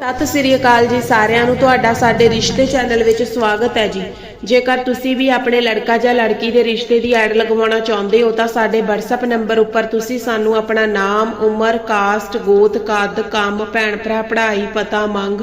ਸਤਿ ਸ੍ਰੀ ਅਕਾਲ ਜੀ ਸਾਰਿਆਂ ਨੂੰ। ਤੁਹਾਡਾ ਸਾਡੇ ਰਿਸ਼ਤੇ ਚੈਨਲ ਵਿੱਚ ਸਵਾਗਤ ਹੈ ਜੀ। ਜੇਕਰ ਤੁਸੀਂ ਵੀ ਆਪਣੇ ਲੜਕਾ ਜਾਂ ਲੜਕੀ ਦੇ ਰਿਸ਼ਤੇ ਦੀ ਐਡ ਲਗਵਾਉਣਾ ਚਾਹੁੰਦੇ ਹੋ, ਤਾਂ ਸਾਡੇ WhatsApp ਨੰਬਰ ਉੱਪਰ ਤੁਸੀਂ ਸਾਨੂੰ ਆਪਣਾ ਨਾਮ, ਉਮਰ ਕਾਸਟ ਗੋਤ, ਕੱਦ, ਕੰਮ, ਭੈਣ, ਭਰਾ, ਪੜ੍ਹਾਈ, ਪਤਾ, ਮੰਗ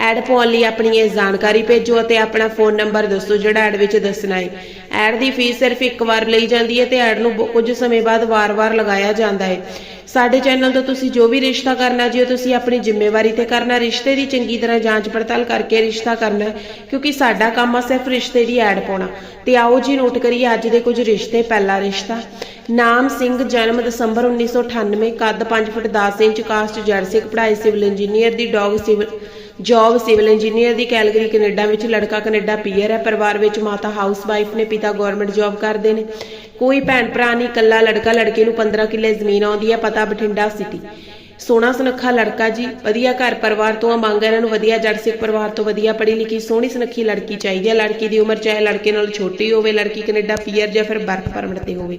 ਐਡ ਪਾਉਣ ਲਈ ਆਪਣੀ ਇਹ ਜਾਣਕਾਰੀ ਭੇਜੋ ਅਤੇ ਆਪਣਾ ਫੋਨ ਨੰਬਰ ਦੱਸੋ ਜਿਹੜਾ ਐਡ ਵਿੱਚ ਦੱਸਣਾ ਹੈ। ਐਡ ਦੀ ਫੀਸ ਸਿਰਫ ਇੱਕ ਵਾਰ ਲਈ ਜਾਂਦੀ ਹੈ ਤੇ ਐਡ ਨੂੰ ਕੁਝ ਸਮੇਂ ਬਾਅਦ ਵਾਰ-ਵਾਰ ਲਗਾਇਆ ਜਾਂਦਾ ਹੈ। ਸਾਡੇ ਚੈਨਲ ਤੋਂ ਤੁਸੀਂ ਜੋ ਵੀ ਰਿਸ਼ਤਾ ਕਰਨਾ ਜੀ, ਉਹ ਤੁਸੀਂ ਆਪਣੀ ਜ਼ਿੰਮੇਵਾਰੀ ਤੇ ਕਰਨਾ, ਰਿਸ਼ਤੇ ਦੀ ਚੰਗੀ ਤਰ੍ਹਾਂ ਜਾਂਚ ਪੜਤਾਲ ਕਰਕੇ ਰਿਸ਼ਤਾ ਕਰਨਾ ਕਿਉਂਕਿ ਸਾਡਾ ਕੰਮ ਆ ਸਿਰਫ ਰਿਸ਼ਤੇ ਦੀ ਐਡ ਪਾਉਣਾ। ਤੇ ਆਓ ਜੀ ਨੋਟ ਕਰੀਏ, ਅੱਜ ਦੇ ਕੁਝ ਰਿਸ਼ਤੇ, ਪਹਿਲਾ ਰਿਸ਼ਤਾ। ਨਾਮ ਸਿੰਘ, ਜਨਮ ਦਸੰਬਰ 1998 ਕੱਦ 5 ਫੁੱਟ 10 ਇੰਚ, ਕਾਸਟ ਜਰਸਿਕ ਪੜ੍ਹਾਈ ਸਿਵਲ ਇੰਜੀਨੀਅਰ ਦੀ, ਡੌਗ ਸਿਵਲ, ਜੌਬ ਸਿਵਲ ਇੰਜੀਨੀਅਰ ਦੀ, ਕੈਲਗਰੀ ਕੈਨੇਡਾ ਵਿੱਚ, ਲੜਕਾ ਕੈਨੇਡਾ ਪੀਅਰ ਹੈ, ਪਰਿਵਾਰ ਵਿੱਚ ਮਾਤਾ ਹਾਊਸ ਵਾਈਫ ਨੇ, ਪਿਤਾ ਗਵਰਨਮੈਂਟ ਜੌਬ ਕਰਦੇ ਨੇ। ਕੋਈ ਭੈਣ ਭਰਾ ਨਹੀਂ, ਇਕੱਲਾ ਲੜਕਾ ਲੜਕੇ ਨੂੰ 15 ਕਿੱਲੇ ਜ਼ਮੀਨ ਆਉਂਦੀ ਹੈ, ਪਤਾ ਬਠਿੰਡਾ ਸਿਟੀ ਸੋਹਣਾ ਸੁਨੱਖਾ ਲੜਕਾ ਜੀ, ਵਧੀਆ ਘਰ ਪਰਿਵਾਰ ਤੋਂ ਆ, ਮੰਗ ਇਹਨਾਂ ਨੂੰ ਵਧੀਆ ਜੱਟ ਸਿੱਖ ਪਰਿਵਾਰ ਤੋਂ ਵਧੀਆ ਪੜ੍ਹੀ ਲਿਖੀ, ਸੋਹਣੀ ਸੁਨੱਖੀ ਲੜਕੀ ਚਾਹੀਦੀ ਹੈ ਲੜਕੀ ਦੀ ਉਮਰ ਚਾਹੇ ਲੜਕੇ ਨਾਲੋਂ ਛੋਟੀ ਹੋਵੇ, ਲੜਕੀ ਕੈਨੇਡਾ ਪੀਅਰ ਜਾਂ ਫਿਰ ਵਰਕ ਪਰਮਿਟ ਤੇ ਹੋਵੇ।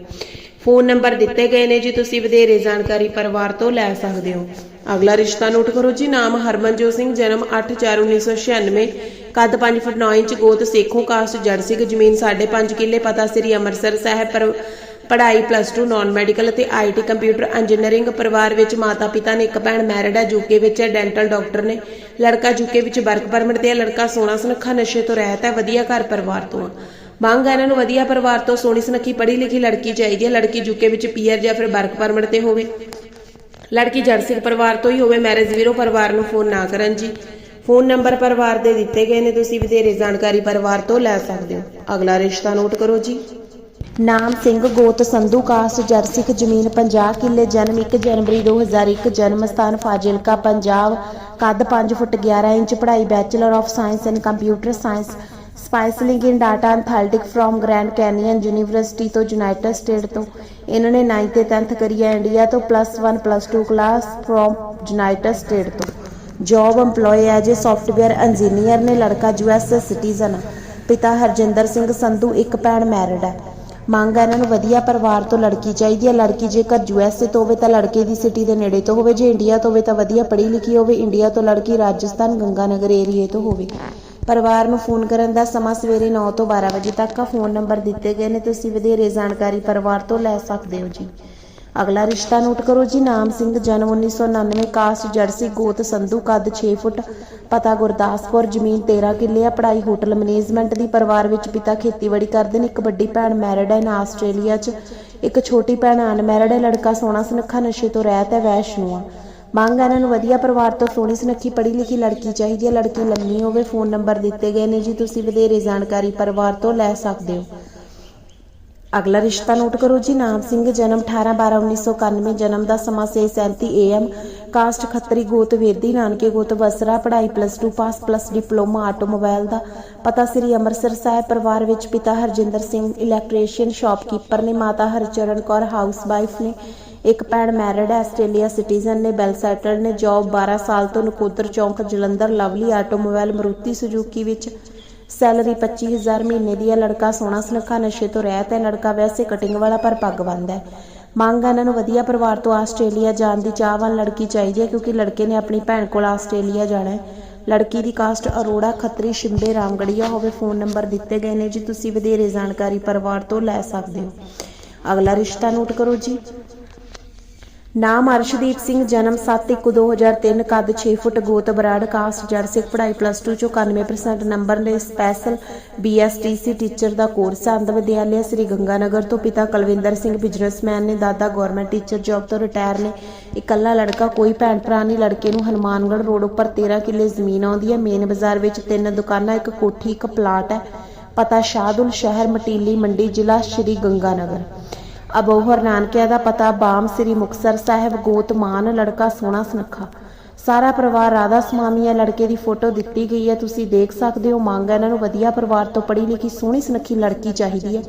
ਫੋਨ ਨੰਬਰ ਦਿੱਤੇ ਗਏ ਨੇ ਜੀ, ਤੁਸੀਂ ਵਧੇਰੇ ਜਾਣਕਾਰੀ ਪਰਿਵਾਰ ਤੋਂ ਲੈ ਸਕਦੇ ਹੋ। ਅਗਲਾ ਰਿਸ਼ਤਾ ਨੋਟ ਕਰੋ ਜੀ, ਨਾਮ ਹਰਮਨਜੋਤ ਸਿੰਘ, ਜਨਮ 8/4/1996 ਕੱਦ 5 ਫੁੱਟ 9 ਇੰਚ, ਗੋਤ ਸੇਖੋਂ ਕਾਸਟ ਜੜ ਸਿੰਘ, ਜ਼ਮੀਨ 5.5 ਕਿੱਲੇ, ਪਤਾ ਸ੍ਰੀ ਅੰਮ੍ਰਿਤਸਰ ਸਾਹਿਬ, ਪਰ ਪੜ੍ਹਾਈ ਪਲੱਸ 2 ਨਾਨ ਮੈਡੀਕਲ ਅਤੇ ਆਈਟੀ ਕੰਪਿਊਟਰ ਇੰਜੀਨੀਅਰਿੰਗ ਪਰਿਵਾਰ ਵਿੱਚ ਮਾਤਾ ਪਿਤਾ ਨੇ ਇੱਕ ਭੈਣ ਮੈਰਿਡ ਹੈ ਯੂਕੇ ਵਿੱਚ ਡੈਂਟਲ ਡਾਕਟਰ ਨੇ। ਲੜਕਾ ਯੂਕੇ ਵਿੱਚ ਵਰਕ ਪਰਮਿਟ ਤੇ ਹੈ, ਲੜਕਾ ਸੋਹਣਾ ਸੁਨੱਖਾ ਨਸ਼ੇ ਤੋਂ ਰਹਿਤ ਹੈ, ਵਧੀਆ ਘਰ ਪਰਿਵਾਰ ਤੋਂ ਆ ਮੰਗ ਹੈ ਇਹਨਾਂ ਨੂੰ ਵਧੀਆ ਪਰਿਵਾਰ ਤੋਂ, ਸੋਹਣੀ ਸੁਨੱਖੀ ਪੜ੍ਹੀ ਲਿਖੀ ਲੜਕੀ ਚਾਹੀਦੀ ਹੈ, ਲੜਕੀ ਯੂਕੇ ਵਿੱਚ ਪੀਆਰ ਜਾਂ ਫਿਰ ਵਰਕ ਪਰਮਿਟ ਤੇ ਹੋਵੇ। ਲੜਕੀ ਜੜ ਪਰਿਵਾਰ ਤੋਂ ਹੀ ਹੋਵੇ ਮੈਰਿਜ ਵੀਰੋ, ਪਰਿਵਾਰ ਨੂੰ ਫੋਨ ਨਾ ਕਰਨ ਜੀ। ਫੋਨ ਨੰਬਰ ਪਰਿਵਾਰ ਦੇ ਦਿੱਤੇ ਗਏ ਨੇ, ਤੁਸੀਂ ਵਧੇਰੇ ਜਾਣਕਾਰੀ ਪਰਿਵਾਰ ਤੋਂ ਲੈ ਸਕਦੇ ਹੋ। ਅਗਲਾ ਰਿਸ਼ਤਾ ਨੋਟ ਕਰੋ ਜੀ। ਨਾਮ ਸਿੰਘ ਗੋਤ ਸੰਧੂ ਕਾਸਟ ਜਰਸਿਕ ਜ਼ਮੀਨ 50 ਕਿੱਲੇ ਜਨਮ 1 ਜਨਵਰੀ 2001 ਜਨਮ ਸਥਾਨ ਫਾਜ਼ਿਲਕਾ, ਪੰਜਾਬ, ਕੱਦ 5 ਫੁੱਟ 11 ਇੰਚ, ਪੜ੍ਹਾਈ bachelor of science in computer science, specialising in data analytic from Grand Canyon University ਤੋਂ ਯੂਨਾਈਟਿਡ ਸਟੇਟ ਤੋਂ। ਇਹਨਾਂ ਨੇ 9th ਤੇ 10th ਕਰੀ ਹੈ ਇੰਡੀਆ ਤੋਂ plus 1 plus 2 class from United State ਤੋਂ। Job EMPLOYE as a software engineer ਨੇ ਲੜਕਾ ਯੂਐਸ ਸਿਟੀਜ਼ਨ ਪਿਤਾ ਹਰਜਿੰਦਰ ਸਿੰਘ ਸੰਧੂ, ਇੱਕ ਭੈਣ ਮੈਰਿਡ ਹੈ। ਮੰਗ ਹੈ ਇਹਨਾਂ ਨੂੰ ਵਧੀਆ ਪਰਿਵਾਰ ਤੋਂ ਲੜਕੀ ਚਾਹੀਦੀ ਹੈ। ਲੜਕੀ ਜੇਕਰ ਯੂਐਸਏ ਤੋਂ ਹੋਵੇ ਤਾਂ ਲੜਕੇ ਦੀ ਸਿਟੀ ਦੇ ਨੇੜੇ ਤੋਂ ਹੋਵੇ, ਜੇ ਇੰਡੀਆ ਤੋਂ ਹੋਵੇ ਤਾਂ ਵਧੀਆ ਪੜ੍ਹੀ ਲਿਖੀ ਹੋਵੇ। ਇੰਡੀਆ ਤੋਂ ਲੜਕੀ ਰਾਜਸਥਾਨ ਗੰਗਾਨਗਰ ਏਰੀਏ ਤੋਂ ਹੋਵੇ। ਪਰਿਵਾਰ ਨੂੰ ਫੋਨ ਕਰਨ ਦਾ ਸਮਾਂ ਸਵੇਰੇ 9 ਤੋਂ 12 ਵਜੇ ਤੱਕ ਆ। ਫੋਨ ਨੰਬਰ ਦਿੱਤੇ ਗਏ ਨੇ। ਤੁਸੀਂ ਵਧੇਰੇ ਜਾਣਕਾਰੀ ਪਰਿਵਾਰ ਤੋਂ ਲੈ ਸਕਦੇ ਹੋ ਜੀ। ਅਗਲਾ ਰਿਸ਼ਤਾ ਨੋਟ ਕਰੋ ਜੀ, ਨਾਮ ਸਿੰਘ, ਜਨਮ 1999 ਕਾਸਟ ਜਰਸੀ, ਗੋਤ, ਸੰਧੂ, ਕੱਦ 6 ਫੁੱਟ, ਪਤਾ ਗੁਰਦਾਸਪੁਰ, ਜ਼ਮੀਨ 13 ਕਿੱਲੇ ਆ, ਪੜ੍ਹਾਈ ਹੋਟਲ ਮੈਨੇਜਮੈਂਟ ਦੀ, ਪਰਿਵਾਰ ਵਿੱਚ ਪਿਤਾ ਖੇਤੀਬਾੜੀ ਕਰਦੇ ਨੇ, ਇੱਕ ਵੱਡੀ ਭੈਣ ਮੈਰਿਡ ਹੈ ਨਾ ਆਸਟ੍ਰੇਲੀਆ 'ਚ, ਇੱਕ ਛੋਟੀ ਭੈਣ ਅਨਮੈਰਿਡ ਹੈ, ਲੜਕਾ ਸੋਹਣਾ ਸੁਨੱਖਾ, ਨਸ਼ੇ ਤੋਂ ਰਹਿਤ ਹੈ, ਵੈਸ਼ਨੂ ਆ। ਮੰਗ ਇਹਨਾਂ ਨੂੰ ਵਧੀਆ ਪਰਿਵਾਰ ਤੋਂ ਸੋਹਣੀ ਸੁਨੱਖੀ ਪੜ੍ਹੀ ਲਿਖੀ ਲੜਕੀ ਚਾਹੀਦੀ ਹੈ, ਲੜਕੀ ਲੰਮੀ ਹੋਵੇ, ਫੋਨ ਨੰਬਰ ਦਿੱਤੇ ਗਏ ਨੇ ਜੀ, ਤੁਸੀਂ ਵਧੇਰੇ ਜਾਣਕਾਰੀ ਪਰਿਵਾਰ ਤੋਂ ਲੈ ਸਕਦੇ ਹੋ। ਅਗਲਾ ਰਿਸ਼ਤਾ ਨੋਟ ਕਰੋ ਜੀ, ਨਾਮ ਸਿੰਘ, ਜਨਮ 18 12 1991 ਜਨਮ ਦਾ ਸਮਾਂ 6:37 AM ਕਾਸਟ ਖੱਤਰੀ ਗੋਤ ਵੇਦੀ ਨਾਨਕੇ ਗੋਤ ਬਸਰਾ, ਪੜ੍ਹਾਈ plus 2 pass plus diploma automobile ਦਾ ਪਤਾ ਸ੍ਰੀ ਅੰਮ੍ਰਿਤਸਰ ਸਾਹਿਬ, ਪਰਿਵਾਰ ਵਿੱਚ ਪਿਤਾ ਹਰਜਿੰਦਰ ਸਿੰਘ ਇਲੈਕਟ੍ਰੀਸ਼ੀਅਨ ਸ਼ਾਪਕੀਪਰ ਨੇ, ਮਾਤਾ ਹਰਚਰਨ ਕੌਰ ਹਾਊਸਵਾਈਫ ਨੇ, ਇੱਕ ਭੈਣ ਮੈਰਿਡ ਹੈ ਆਸਟ੍ਰੇਲੀਆ ਸਿਟੀਜ਼ਨ ਨੇ ਵੈਲ ਸੈਟਲਡ ਨੇ ਜੌਬ 12 ਸਾਲ ਤੋਂ ਨਕੋਦਰ ਚੌਂਕ, Jalandhar, Lovely automobile, Maruti Suzuki ਵਿੱਚ ਸੈਲਰੀ 25000 ਮਹੀਨੇ ਦੀ ਹੈ, ਲੜਕਾ ਸੋਹਣਾ ਸੁਨੱਖਾ, ਨਸ਼ੇ ਤੋਂ ਰਹਿਤ ਹੈ, ਲੜਕਾ ਵੈਸੇ ਕਟਿੰਗ ਵਾਲਾ ਪਰ ਪੱਗ ਬੰਨ੍ਹਦਾ ਹੈ। ਮੰਗ ਇਹਨਾਂ ਨੂੰ ਵਧੀਆ ਪਰਿਵਾਰ ਤੋਂ ਆਸਟ੍ਰੇਲੀਆ ਜਾਣ ਦੀ ਚਾਹਵਾਨ ਲੜਕੀ ਚਾਹੀਦੀ ਹੈ ਕਿਉਂਕਿ ਲੜਕੇ ਨੇ ਆਪਣੀ ਭੈਣ ਕੋਲ ਆਸਟ੍ਰੇਲੀਆ ਜਾਣਾ ਹੈ। ਲੜਕੀ ਦੀ ਕਾਸਟ ਅਰੋੜਾ, ਖੱਤਰੀ ਸ਼ਿੰਬੇ ਰਾਮਗੜੀਆ ਹੋਵੇ ਫੋਨ ਨੰਬਰ ਦਿੱਤੇ ਗਏ ਨੇ ਜੀ, ਤੁਸੀਂ ਵਧੇਰੇ ਜਾਣਕਾਰੀ ਪਰਿਵਾਰ ਤੋਂ ਲੈ ਸਕਦੇ ਹੋ। ਅਗਲਾ ਰਿਸ਼ਤਾ ਨੋਟ ਕਰੋ ਜੀ। ਨਾਮ ਅਰਸ਼ਦੀਪ ਸਿੰਘ, ਜਨਮ 7/1/2003 ਕੱਦ 6 ਫੁੱਟ, ਗੋਤ ਬਰਾੜ, ਕਾਸਟ ਜੜ ਪੜ੍ਹਾਈ ਪਲੱਸ 2 ਚੋਂ 91% ਨੰਬਰ ਨੇ ਸਪੈਸ਼ਲ ਬੀਐਸਟੀਸੀ ਟੀਚਰ ਦਾ ਕੋਰਸ ਹੈ। ਅੰਧ ਵਿਦਿਆਲਿਆ ਸ੍ਰੀ ਗੰਗਾਨਗਰ ਤੋਂ ਪਿਤਾ ਕੁਲਵਿੰਦਰ ਸਿੰਘ ਬਿਜ਼ਨਸਮੈਨ ਨੇ ਦਾਦਾ ਗਵਰਨਮੈਂਟ ਟੀਚਰ ਜੌਬ ਤੋਂ ਰਿਟਾਇਰ ਨੇ। ਇਕੱਲਾ ਲੜਕਾ, ਕੋਈ ਭੈਣ ਭਰਾ ਨਹੀਂ, ਲੜਕੇ ਨੂੰ ਹਨੂਮਾਨਗੜ੍ਹ ਰੋਡ ਉੱਪਰ 13 ਕਿੱਲੇ ਜ਼ਮੀਨ ਆਉਂਦੀ ਹੈ। ਮੇਨ ਬਾਜ਼ਾਰ ਵਿੱਚ ਤਿੰਨ ਦੁਕਾਨਾਂ, ਇੱਕ ਕੋਠੀ, ਇੱਕ ਪਲਾਟ ਹੈ। ਪਤਾ ਸ਼ਾਹਦੁਲ ਸ਼ਹਿਰ, ਮਟੀਲੀ ਮੰਡੀ, ਜ਼ਿਲ੍ਹਾ ਸ਼੍ਰੀ ਗੰਗਾਨਗਰ। ਅਬੋਹਰ ਨਾਨਕਿਆ ਦਾ ਪਤਾ ਬਾਮ ਸ੍ਰੀ ਮੁਕਤਸਰ ਸਾਹਿਬ ਗੋਤ ਮਾਨ ਲੜਕਾ ਸੋਹਣਾ ਸੁਨੱਖਾ। ਸਾਰਾ ਪਰਿਵਾਰ ਰਾਧਾ ਸਮਾਮੀ ਹੈ ਲੜਕੇ ਦੀ ਫੋਟੋ ਦਿੱਤੀ ਗਈ ਹੈ। ਤੁਸੀਂ ਦੇਖ ਸਕਦੇ ਹੋ, ਮੰਗ ਹੈ ਇਹਨਾਂ ਨੂੰ ਵਧੀਆ ਪਰਿਵਾਰ ਤੋਂ ਪੜ੍ਹੀ ਲਿਖੀ ਸੋਹਣੀ ਸੁਨੱਖੀ ਲੜਕੀ ਚਾਹੀਦੀ ਹੈ।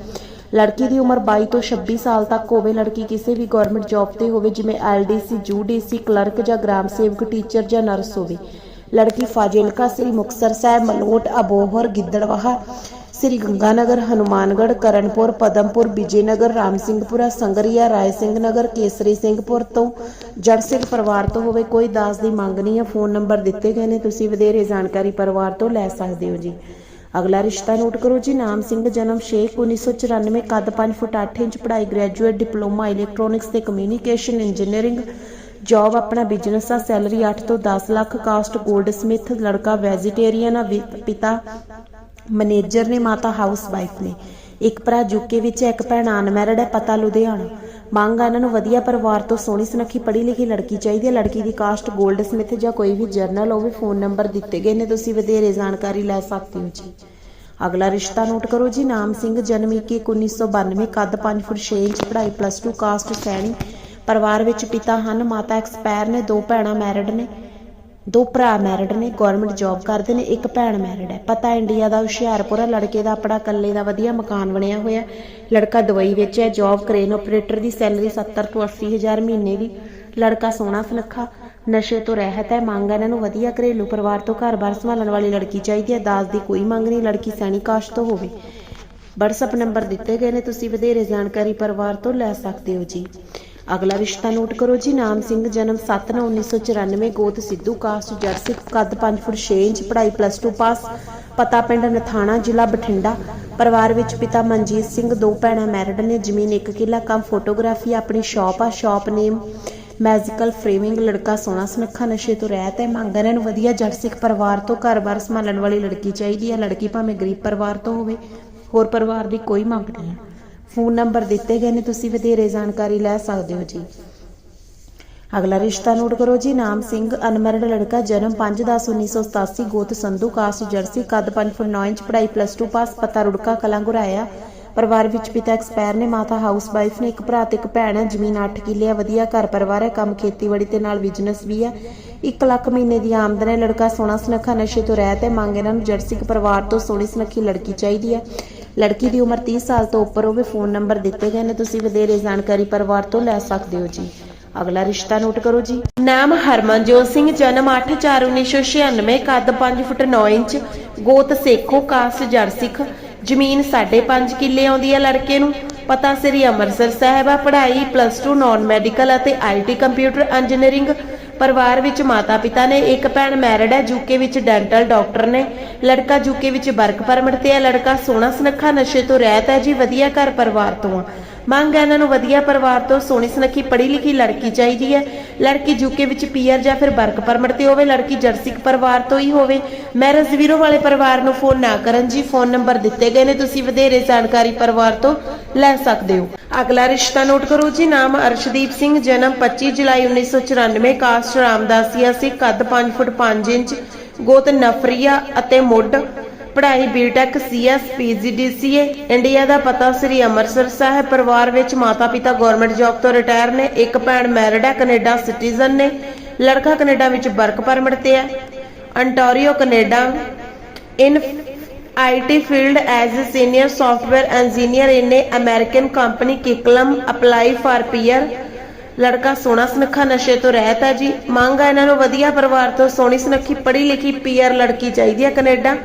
ਲੜਕੀ ਦੀ ਉਮਰ 22 ਤੋਂ 26 ਸਾਲ ਤੱਕ ਹੋਵੇ, ਲੜਕੀ ਕਿਸੇ ਵੀ ਗਵਰਨਮੈਂਟ ਜੌਬ ਤੇ ਹੋਵੇ, ਜਿਵੇਂ ਐਲਡੀਸੀ, ਯੂਡੀਸੀ, ਕਲਰਕ ਜਾਂ ਗ੍ਰਾਮ ਸੇਵਕ, ਟੀਚਰ ਜਾਂ ਨਰਸ ਹੋਵੇ। ਲੜਕੀ ਫਾਜ਼ਿਲਕਾ ਸ੍ਰੀ ਮੁਕਤਸਰ ਸਾਹਿਬ ਮਲੋਟ ਅਬੋਹਰ ਗਿੱਦੜਵਾਹਾ ਸ੍ਰੀ ਗੰਗਾਨਗਰ, ਹਨੂਮਾਨਗੜ੍ਹ, ਕਰਨਪੁਰ, ਪਦਮਪੁਰ, ਵਿਜੇਨਗਰ ਰਾਮ ਸਿੰਘਪੁਰਾ ਸੰਗਰੀਆ ਰਾਏ ਸਿੰਘ ਨਗਰ ਕੇਸਰੀ ਸਿੰਘਪੁਰ ਤੋਂ ਜੜ ਸਿੰਘ ਪਰਿਵਾਰ ਤੋਂ ਹੋਵੇ ਕੋਈ ਦਾਸ ਦੀ ਮੰਗ ਨਹੀਂ ਹੈ। ਫੋਨ ਨੰਬਰ ਦਿੱਤੇ ਗਏ ਨੇ। ਤੁਸੀਂ ਵਧੇਰੇ ਜਾਣਕਾਰੀ ਪਰਿਵਾਰ ਤੋਂ ਲੈ ਸਕਦੇ ਹੋ ਜੀ। ਅਗਲਾ ਰਿਸ਼ਤਾ ਨੋਟ ਕਰੋ ਜੀ। ਨਾਮ ਸਿੰਘ, ਜਨਮ 6 1994 ਕੱਦ 5 ਫੁੱਟ 8 ਇੰਚ, ਪੜ੍ਹਾਈ ਗ੍ਰੈਜੂਏਟ, ਡਿਪਲੋਮਾ ਇਲੈਕਟ੍ਰੋਨਿਕਸ ਤੇ ਕਮਿਊਨੀਕੇਸ਼ਨ ਇੰਜੀਨੀਅਰਿੰਗ, ਜੌਬ ਆਪਣਾ ਬਿਜ਼ਨਸ ਆ। ਸੈਲਰੀ 8 ਤੋਂ 10 ਲੱਖ, ਕਾਸਟ ਗੋਲਡ ਸਮਿਥ, ਲੜਕਾ ਵੈਜੀਟੇਰੀਅਨ ਆ ਪਿਤਾ ਮੈਨੇਜਰ ਨੇ ਮਾਤਾ ਹਾਊਸ ਵਾਈਫ ਨੇ। ਇੱਕ ਭਰਾ ਯੂਕੇ ਵਿੱਚ ਹੈ, ਇੱਕ ਭੈਣ ਅਨਮੈਰਿਡ ਹੈ ਪਤਾ ਲੁਧਿਆਣਾ। ਮੰਗ ਆ ਇਹਨਾਂ ਨੂੰ ਵਧੀਆ ਪਰਿਵਾਰ ਤੋਂ ਸੋਹਣੀ ਸੁਨੱਖੀ ਪੜ੍ਹੀ ਲਿਖੀ ਲੜਕੀ ਚਾਹੀਦੀ ਹੈ। ਲੜਕੀ ਦੀ ਕਾਸਟ 골ਡ ਸਮਿਥ ਜਾਂ ਕੋਈ ਵੀ ਜਰਨਲ ਹੋਵੇ ਫੋਨ ਨੰਬਰ ਦਿੱਤੇ ਗਏ ਨੇ। ਤੁਸੀਂ ਵਧੇਰੇ ਜਾਣਕਾਰੀ ਲੈ ਸਕਦੇ ਹੋ ਜੀ। ਅਗਲਾ ਰਿਸ਼ਤਾ ਨੋਟ ਕਰੋ ਜੀ। ਨਾਮ ਸਿੰਘ ਜਨਮ 21 1992 ਕੱਦ 5 ਫੁੱਟ 6 ਇੰਚ ਪੜ੍ਹਾਈ ਪਲੱਸ 2 ਕਾਸਟ ਸੈਣੀ। ਪਰਿਵਾਰ ਵਿੱਚ ਪਿਤਾ ਹਨ ਮਾਤਾ ਐਕਸਪਾਇਰ ਨੇ ਦੋ ਭੈਣਾਂ ਮੈਰਿਡ ਨੇ। ਦੋ ਭਰਾ ਮੈਰਿਡ ਨੇ ਗਵਰਨਮੈਂਟ ਜੌਬ ਕਰਦੇ ਨੇ, ਇੱਕ ਭੈਣ ਮੈਰਿਡ ਹੈ। ਪਤਾ ਇੰਡੀਆ ਦਾ ਹੁਸ਼ਿਆਰਪੁਰ ਲੜਕੇ ਦਾ ਆਪਣਾ ਇਕੱਲੇ ਦਾ ਵਧੀਆ ਮਕਾਨ ਬਣਿਆ ਹੋਇਆ। ਲੜਕਾ ਦੁਬਈ ਵਿੱਚ ਹੈ ਜੌਬ ਕ੍ਰੇਨ ਆਪਰੇਟਰ ਦੀ ਸੈਲਰੀ 70 ਤੋਂ 80 ਹਜ਼ਾਰ ਮਹੀਨੇ ਦੀ। ਲੜਕਾ ਸੋਹਣਾ ਸੁਨੱਖਾ, ਨਸ਼ੇ ਤੋਂ ਰਹਿਤ ਹੈ, ਮੰਗ ਹੈ ਇਹਨਾਂ ਨੂੰ ਵਧੀਆ ਘਰੇਲੂ ਪਰਿਵਾਰ ਤੋਂ ਘਰ-ਬਾਰ ਸੰਭਾਲਣ ਵਾਲੀ ਲੜਕੀ ਚਾਹੀਦੀ ਹੈ। ਦਾਜ ਦੀ ਕੋਈ ਮੰਗ ਨਹੀਂ, ਲੜਕੀ ਸੈਣੀ ਕਾਸ਼ ਤੋਂ ਹੋਵੇ। WhatsApp ਨੰਬਰ ਦਿੱਤੇ ਗਏ ਨੇ, ਤੁਸੀਂ ਵਧੇਰੇ ਜਾਣਕਾਰੀ ਪਰਿਵਾਰ ਤੋਂ ਲੈ ਸਕਦੇ ਹੋ ਜੀ। ਅਗਲਾ ਰਿਸ਼ਤਾ ਨੋਟ ਕਰੋ ਜੀ, ਨਾਮ ਸਿੰਘ, ਜਨਮ 7/9/1994 ਗੋਤ ਸਿੱਧੂ, ਕਾਸਟ ਜਰਸੀ ਕੱਦ 5 ਫੁੱਟ 6 ਇੰਚ, ਪੜ੍ਹਾਈ ਪਲੱਸ 2 ਪਾਸ ਪਤਾ ਪਿੰਡ ਨਥਾਣਾ, ਜ਼ਿਲ੍ਹਾ ਬਠਿੰਡਾ। ਪਰਿਵਾਰ ਵਿੱਚ ਪਿਤਾ ਮਨਜੀਤ ਸਿੰਘ, ਦੋ ਭੈਣਾਂ ਮੈਰਿਡ ਨੇ, ਜ਼ਮੀਨ 1 ਕਿੱਲਾ, ਕੰਮ ਫੋਟੋਗ੍ਰਾਫੀ, ਆਪਣੀ ਸ਼ਾਪ ਆ, ਸ਼ਾਪ ਨੇਮ ਮੈਜੀਕਲ ਫਰੇਮਿੰਗ, ਲੜਕਾ ਸੋਹਣਾ ਸੁਨੱਖਾ, ਨਸ਼ੇ ਤੋਂ ਰਹਿਤ ਹੈ, ਮੰਗ ਨੂੰ ਵਧੀਆ ਜੱਟ ਸਿੱਖ ਪਰਿਵਾਰ ਤੋਂ ਘਰ-ਬਾਰ ਸੰਭਾਲਣ ਵਾਲੀ ਲੜਕੀ ਚਾਹੀਦੀ ਹੈ, ਲੜਕੀ ਭਾਵੇਂ ਗਰੀਬ ਪਰਿਵਾਰ ਤੋਂ ਹੋਵੇ, ਹੋਰ ਪਰਿਵਾਰ ਦੀ ਕੋਈ ਮੰਗ ਨਹੀਂ ਹੈ। ਫੋਨ ਨੰਬਰ ਦਿੱਤੇ ਗਏ ਨੇ, ਤੁਸੀਂ ਵਧੇਰੇ ਜਾਣਕਾਰੀ ਲੈ ਸਕਦੇ ਹੋ ਜੀ। ਅਗਲਾ ਰਿਸ਼ਤਾ ਨੋਟ ਕਰੋ ਜੀ, ਨਾਮ ਸਿੰਘ, ਅਨਮੈਰਿਡ ਲੜਕਾ, ਜਨਮ 5/10/1987 ਗੋਤ ਸੰਧੂ ਕਾਸਟ ਜਰਸੀ, ਕੱਦ 5 ਫੁੱਟ 9 ਇੰਚ, ਪੜ੍ਹਾਈ ਪਲੱਸ 2 ਪਾਸ, ਪਤਾ ਰੁੜਕਾ, ਕਲਾਂ ਪਰਿਵਾਰ ਵਿੱਚ ਪਿਤਾ ਐਕਸਪਾਇਰ ਨੇ, ਮਾਤਾ ਹਾਊਸ ਵਾਈਫ ਨੇ, ਇੱਕ ਭਰਾ ਤੇ ਇੱਕ ਭੈਣ ਹੈ, ਜ਼ਮੀਨ 8 ਕਿੱਲੇ ਆ ਵਧੀਆ ਘਰ ਪਰਿਵਾਰ ਹੈ, ਕੰਮ ਖੇਤੀਬਾੜੀ ਤੇ ਨਾਲ ਬਿਜ਼ਨਸ ਵੀ ਹੈ। 1 ਲੱਖ ਮਹੀਨੇ ਦੀ ਆਮਦਨ ਹੈ, ਲੜਕਾ ਸੋਹਣਾ ਸੁਨੱਖਾ, ਨਸ਼ੇ ਤੋਂ ਰਹਿਤ ਹੈ, ਮੰਗ ਇਹਨਾਂ ਨੂੰ ਜਰਸੀ ਪਰਿਵਾਰ ਤੋਂ ਸੋਹਣੀ ਸੁਨੱਖੀ ਲੜਕੀ ਚਾਹੀਦੀ ਹੈ। ਲੜਕੀ ਦੀ ਉਮਰ 30 ਸਾਲ ਤੋਂ ਉੱਪਰ ਹੋਵੇ ਫੋਨ ਨੰਬਰ ਦਿੱਤੇ ਗਏ ਨੇ। ਤੁਸੀਂ ਵਧੇਰੇ ਜਾਣਕਾਰੀ ਪਰਿਵਾਰ ਤੋਂ ਲੈ ਸਕਦੇ ਹੋ ਜੀ। ਅਗਲਾ ਰਿਸ਼ਤਾ ਨੋਟ ਕਰੋ ਜੀ। ਨਾਮ ਹਰਮਨਜੋਤ ਸਿੰਘ, ਜਨਮ 8/4/1996 ਕੱਦ 5 ਫੁੱਟ 9 ਇੰਚ, ਗੋਤ ਸੇਖੋ ਕਾਸਟ ਜਰਸਿਖ ਜ਼ਮੀਨ 5.5 ਕਿੱਲੇ ਆਉਂਦੀ ਹੈ ਲੜਕੇ ਨੂੰ। ਪਤਾ ਸ੍ਰੀ ਅੰਮ੍ਰਿਤਸਰ ਸਾਹਿਬ ਆ। ਪੜ੍ਹਾਈ ਪਲੱਸ 2 ਨਾਨ ਮੈਡੀਕਲ ਅਤੇ ਆਈਟੀ ਕੰਪਿਊਟਰ ਇੰਜੀਨੀਅਰਿੰਗ ਪਰਿਵਾਰ ਵਿੱਚ ਮਾਤਾ ਪਿਤਾ ਨੇ, ਇੱਕ ਭੈਣ ਮੈਰਿਡ ਹੈ ਯੂਕੇ ਵਿੱਚ ਡੈਂਟਲ ਡਾਕਟਰ ਨੇ, ਲੜਕਾ ਯੂਕੇ ਵਿੱਚ ਵਰਕ ਪਰਮਿਟ ਤੇ ਹੈ, ਲੜਕਾ ਸੋਹਣਾ ਸੁਨੱਖਾ ਨਸ਼ੇ ਤੋਂ ਰਹਿਤ ਹੈ। ਜੀ, ਵਧੀਆ ਘਰ ਪਰਿਵਾਰ ਤੋਂ ਆ। ਮੰਗ ਹੈ ਇਹਨਾਂ ਨੂੰ ਵਧੀਆ ਪਰਿਵਾਰ ਤੋਂ ਸੋਹਣੀ ਸੁਨੱਖੀ ਪੜ੍ਹੀ ਲਿਖੀ ਲੜਕੀ ਚਾਹੀਦੀ ਹੈ। ਲੜਕੀ ਯੂਕੇ ਵਿੱਚ ਪੀਆਰ ਜਾਂ ਫਿਰ ਵਰਕ ਪਰਮਿਟ ਤੇ ਹੋਵੇ, ਲੜਕੀ ਜਰਸਿਕ ਪਰਿਵਾਰ ਤੋਂ ਹੀ ਹੋਵੇ। ਮੈਰਿਜ ਵੀਰੋ ਵਾਲੇ ਪਰਿਵਾਰ ਨੂੰ ਫੋਨ ਨਾ ਕਰਨ ਜੀ, ਫੋਨ ਨੰਬਰ ਦਿੱਤੇ ਗਏ ਨੇ, ਤੁਸੀਂ ਵਧੇਰੇ ਜਾਣਕਾਰੀ ਪਰਿਵਾਰ ਤੋਂ ਲੈ ਸਕਦੇ ਹੋ। ਅਗਲਾ ਰਿਸ਼ਤਾ ਨੋਟ ਕਰੋ ਜੀ, ਨਾਮ ਅਰਸ਼ਦੀਪ ਸਿੰਘ, ਜਨਮ 25 ਜੁਲਾਈ 1994 ਕਾਸਟ ਰਾਮਦਾਸੀਆ ਸੀ ਕੱਦ 5 ਫੁੱਟ 5 ਇੰਚ, ਗੋਤ ਨਫਰੀਆ ਅਤੇ ਮੁੱਢ ਪੜ੍ਹਾਈ B Tech CS PGDCA India ਦਾ ਪਤਾ ਸ੍ਰੀ ਅੰਮ੍ਰਿਤਸਰ ਸਾਹਿਬ ਪਰਿਵਾਰ ਵਿੱਚ ਮਾਤਾ ਪਿਤਾ ਗਵਰਨਮੈਂਟ ਜੌਬ ਤੋਂ ਰਿਟਾਇਰ ਨੇ, ਇੱਕ ਭੈਣ ਮੈਰਿਡ ਹੈ, ਕੈਨੇਡਾ ਸਿਟੀਜ਼ਨ ਨੇ। ਲੜਕਾ ਕੈਨੇਡਾ ਵਿੱਚ ਵਰਕ ਪਰਮਿਟ ਤੇ ਹੈ। Ontario Canada. In IT field as a senior software engineer in a American company Kiklum apply for ਲੜਕਾ ਸੋਹਣਾ ਸੁਨੱਖਾ ਨਸ਼ੇ ਤੋਂ ਰਹਿਤ ਹੈ ਜੀ। ਮੰਗ ਹੈ ਇਹਨਾਂ ਨੂੰ ਵਧੀਆ ਪਰਿਵਾਰ ਤੋਂ ਸੋਹਣੀ ਸੁਨੱਖੀ ਪੜ੍ਹੀ ਲਿਖੀ ਪੀਆਰ ਲੜਕੀ ਚਾਹੀਦੀ ਹੈ ਕੈਨੇਡਾ।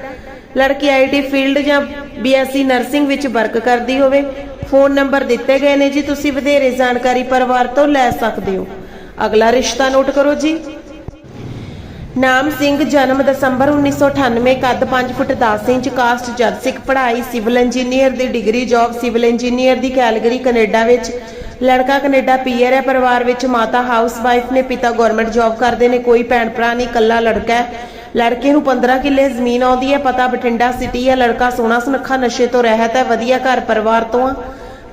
ਲੜਕੀ ਆਈਟੀ ਫੀਲਡ ਜਾਂ ਬੀਐਸਸੀ ਨਰਸਿੰਗ ਵਿੱਚ ਵਰਕ ਕਰਦੀ ਹੋਵੇ, ਫੋਨ ਨੰਬਰ ਦਿੱਤੇ ਗਏ ਨੇ ਜੀ, ਤੁਸੀਂ ਵਧੇਰੇ ਜਾਣਕਾਰੀ ਪਰਿਵਾਰ ਤੋਂ ਲੈ ਸਕਦੇ ਹੋ। ਅਗਲਾ ਰਿਸ਼ਤਾ ਨੋਟ ਕਰੋ ਜੀ। ਨਾਮ ਸਿੰਘ, ਜਨਮ ਦਸੰਬਰ 1998 ਕੱਦ 5 ਫੁੱਟ 10 ਇੰਚ, ਕਾਸਟ ਜਰਸਿਕ ਪੜ੍ਹਾਈ, ਸਿਵਲ ਇੰਜੀਨੀਅਰ ਦੀ ਡਿਗਰੀ, ਜੌਬ ਸਿਵਲ ਇੰਜੀਨੀਅਰ ਦੀ ਕੈਲਗਰੀ ਕੈਨੇਡਾ ਵਿੱਚ। ਲੜਕਾ ਕੈਨੇਡਾ ਪੀਅਰ ਹੈ, ਪਰਿਵਾਰ ਵਿੱਚ ਮਾਤਾ ਹਾਊਸ ਵਾਈਫ ਨੇ, ਪਿਤਾ ਗਵਰਨਮੈਂਟ ਜੌਬ ਕਰਦੇ ਨੇ, ਕੋਈ ਭੈਣ ਭਰਾ ਨਹੀਂ, ਇਕੱਲਾ ਲੜਕਾ ਹੈ। ਲੜਕੇ ਨੂੰ 15 ਕਿੱਲੇ ਜ਼ਮੀਨ ਆਉਂਦੀ ਹੈ, ਪਤਾ ਬਠਿੰਡਾ ਸਿਟੀ ਹੈ। ਲੜਕਾ ਸੋਹਣਾ ਸੁਨੱਖਾ, ਨਸ਼ੇ ਤੋਂ ਰਹਿਤ ਹੈ, ਵਧੀਆ ਘਰ ਪਰਿਵਾਰ ਤੋਂ ਆ।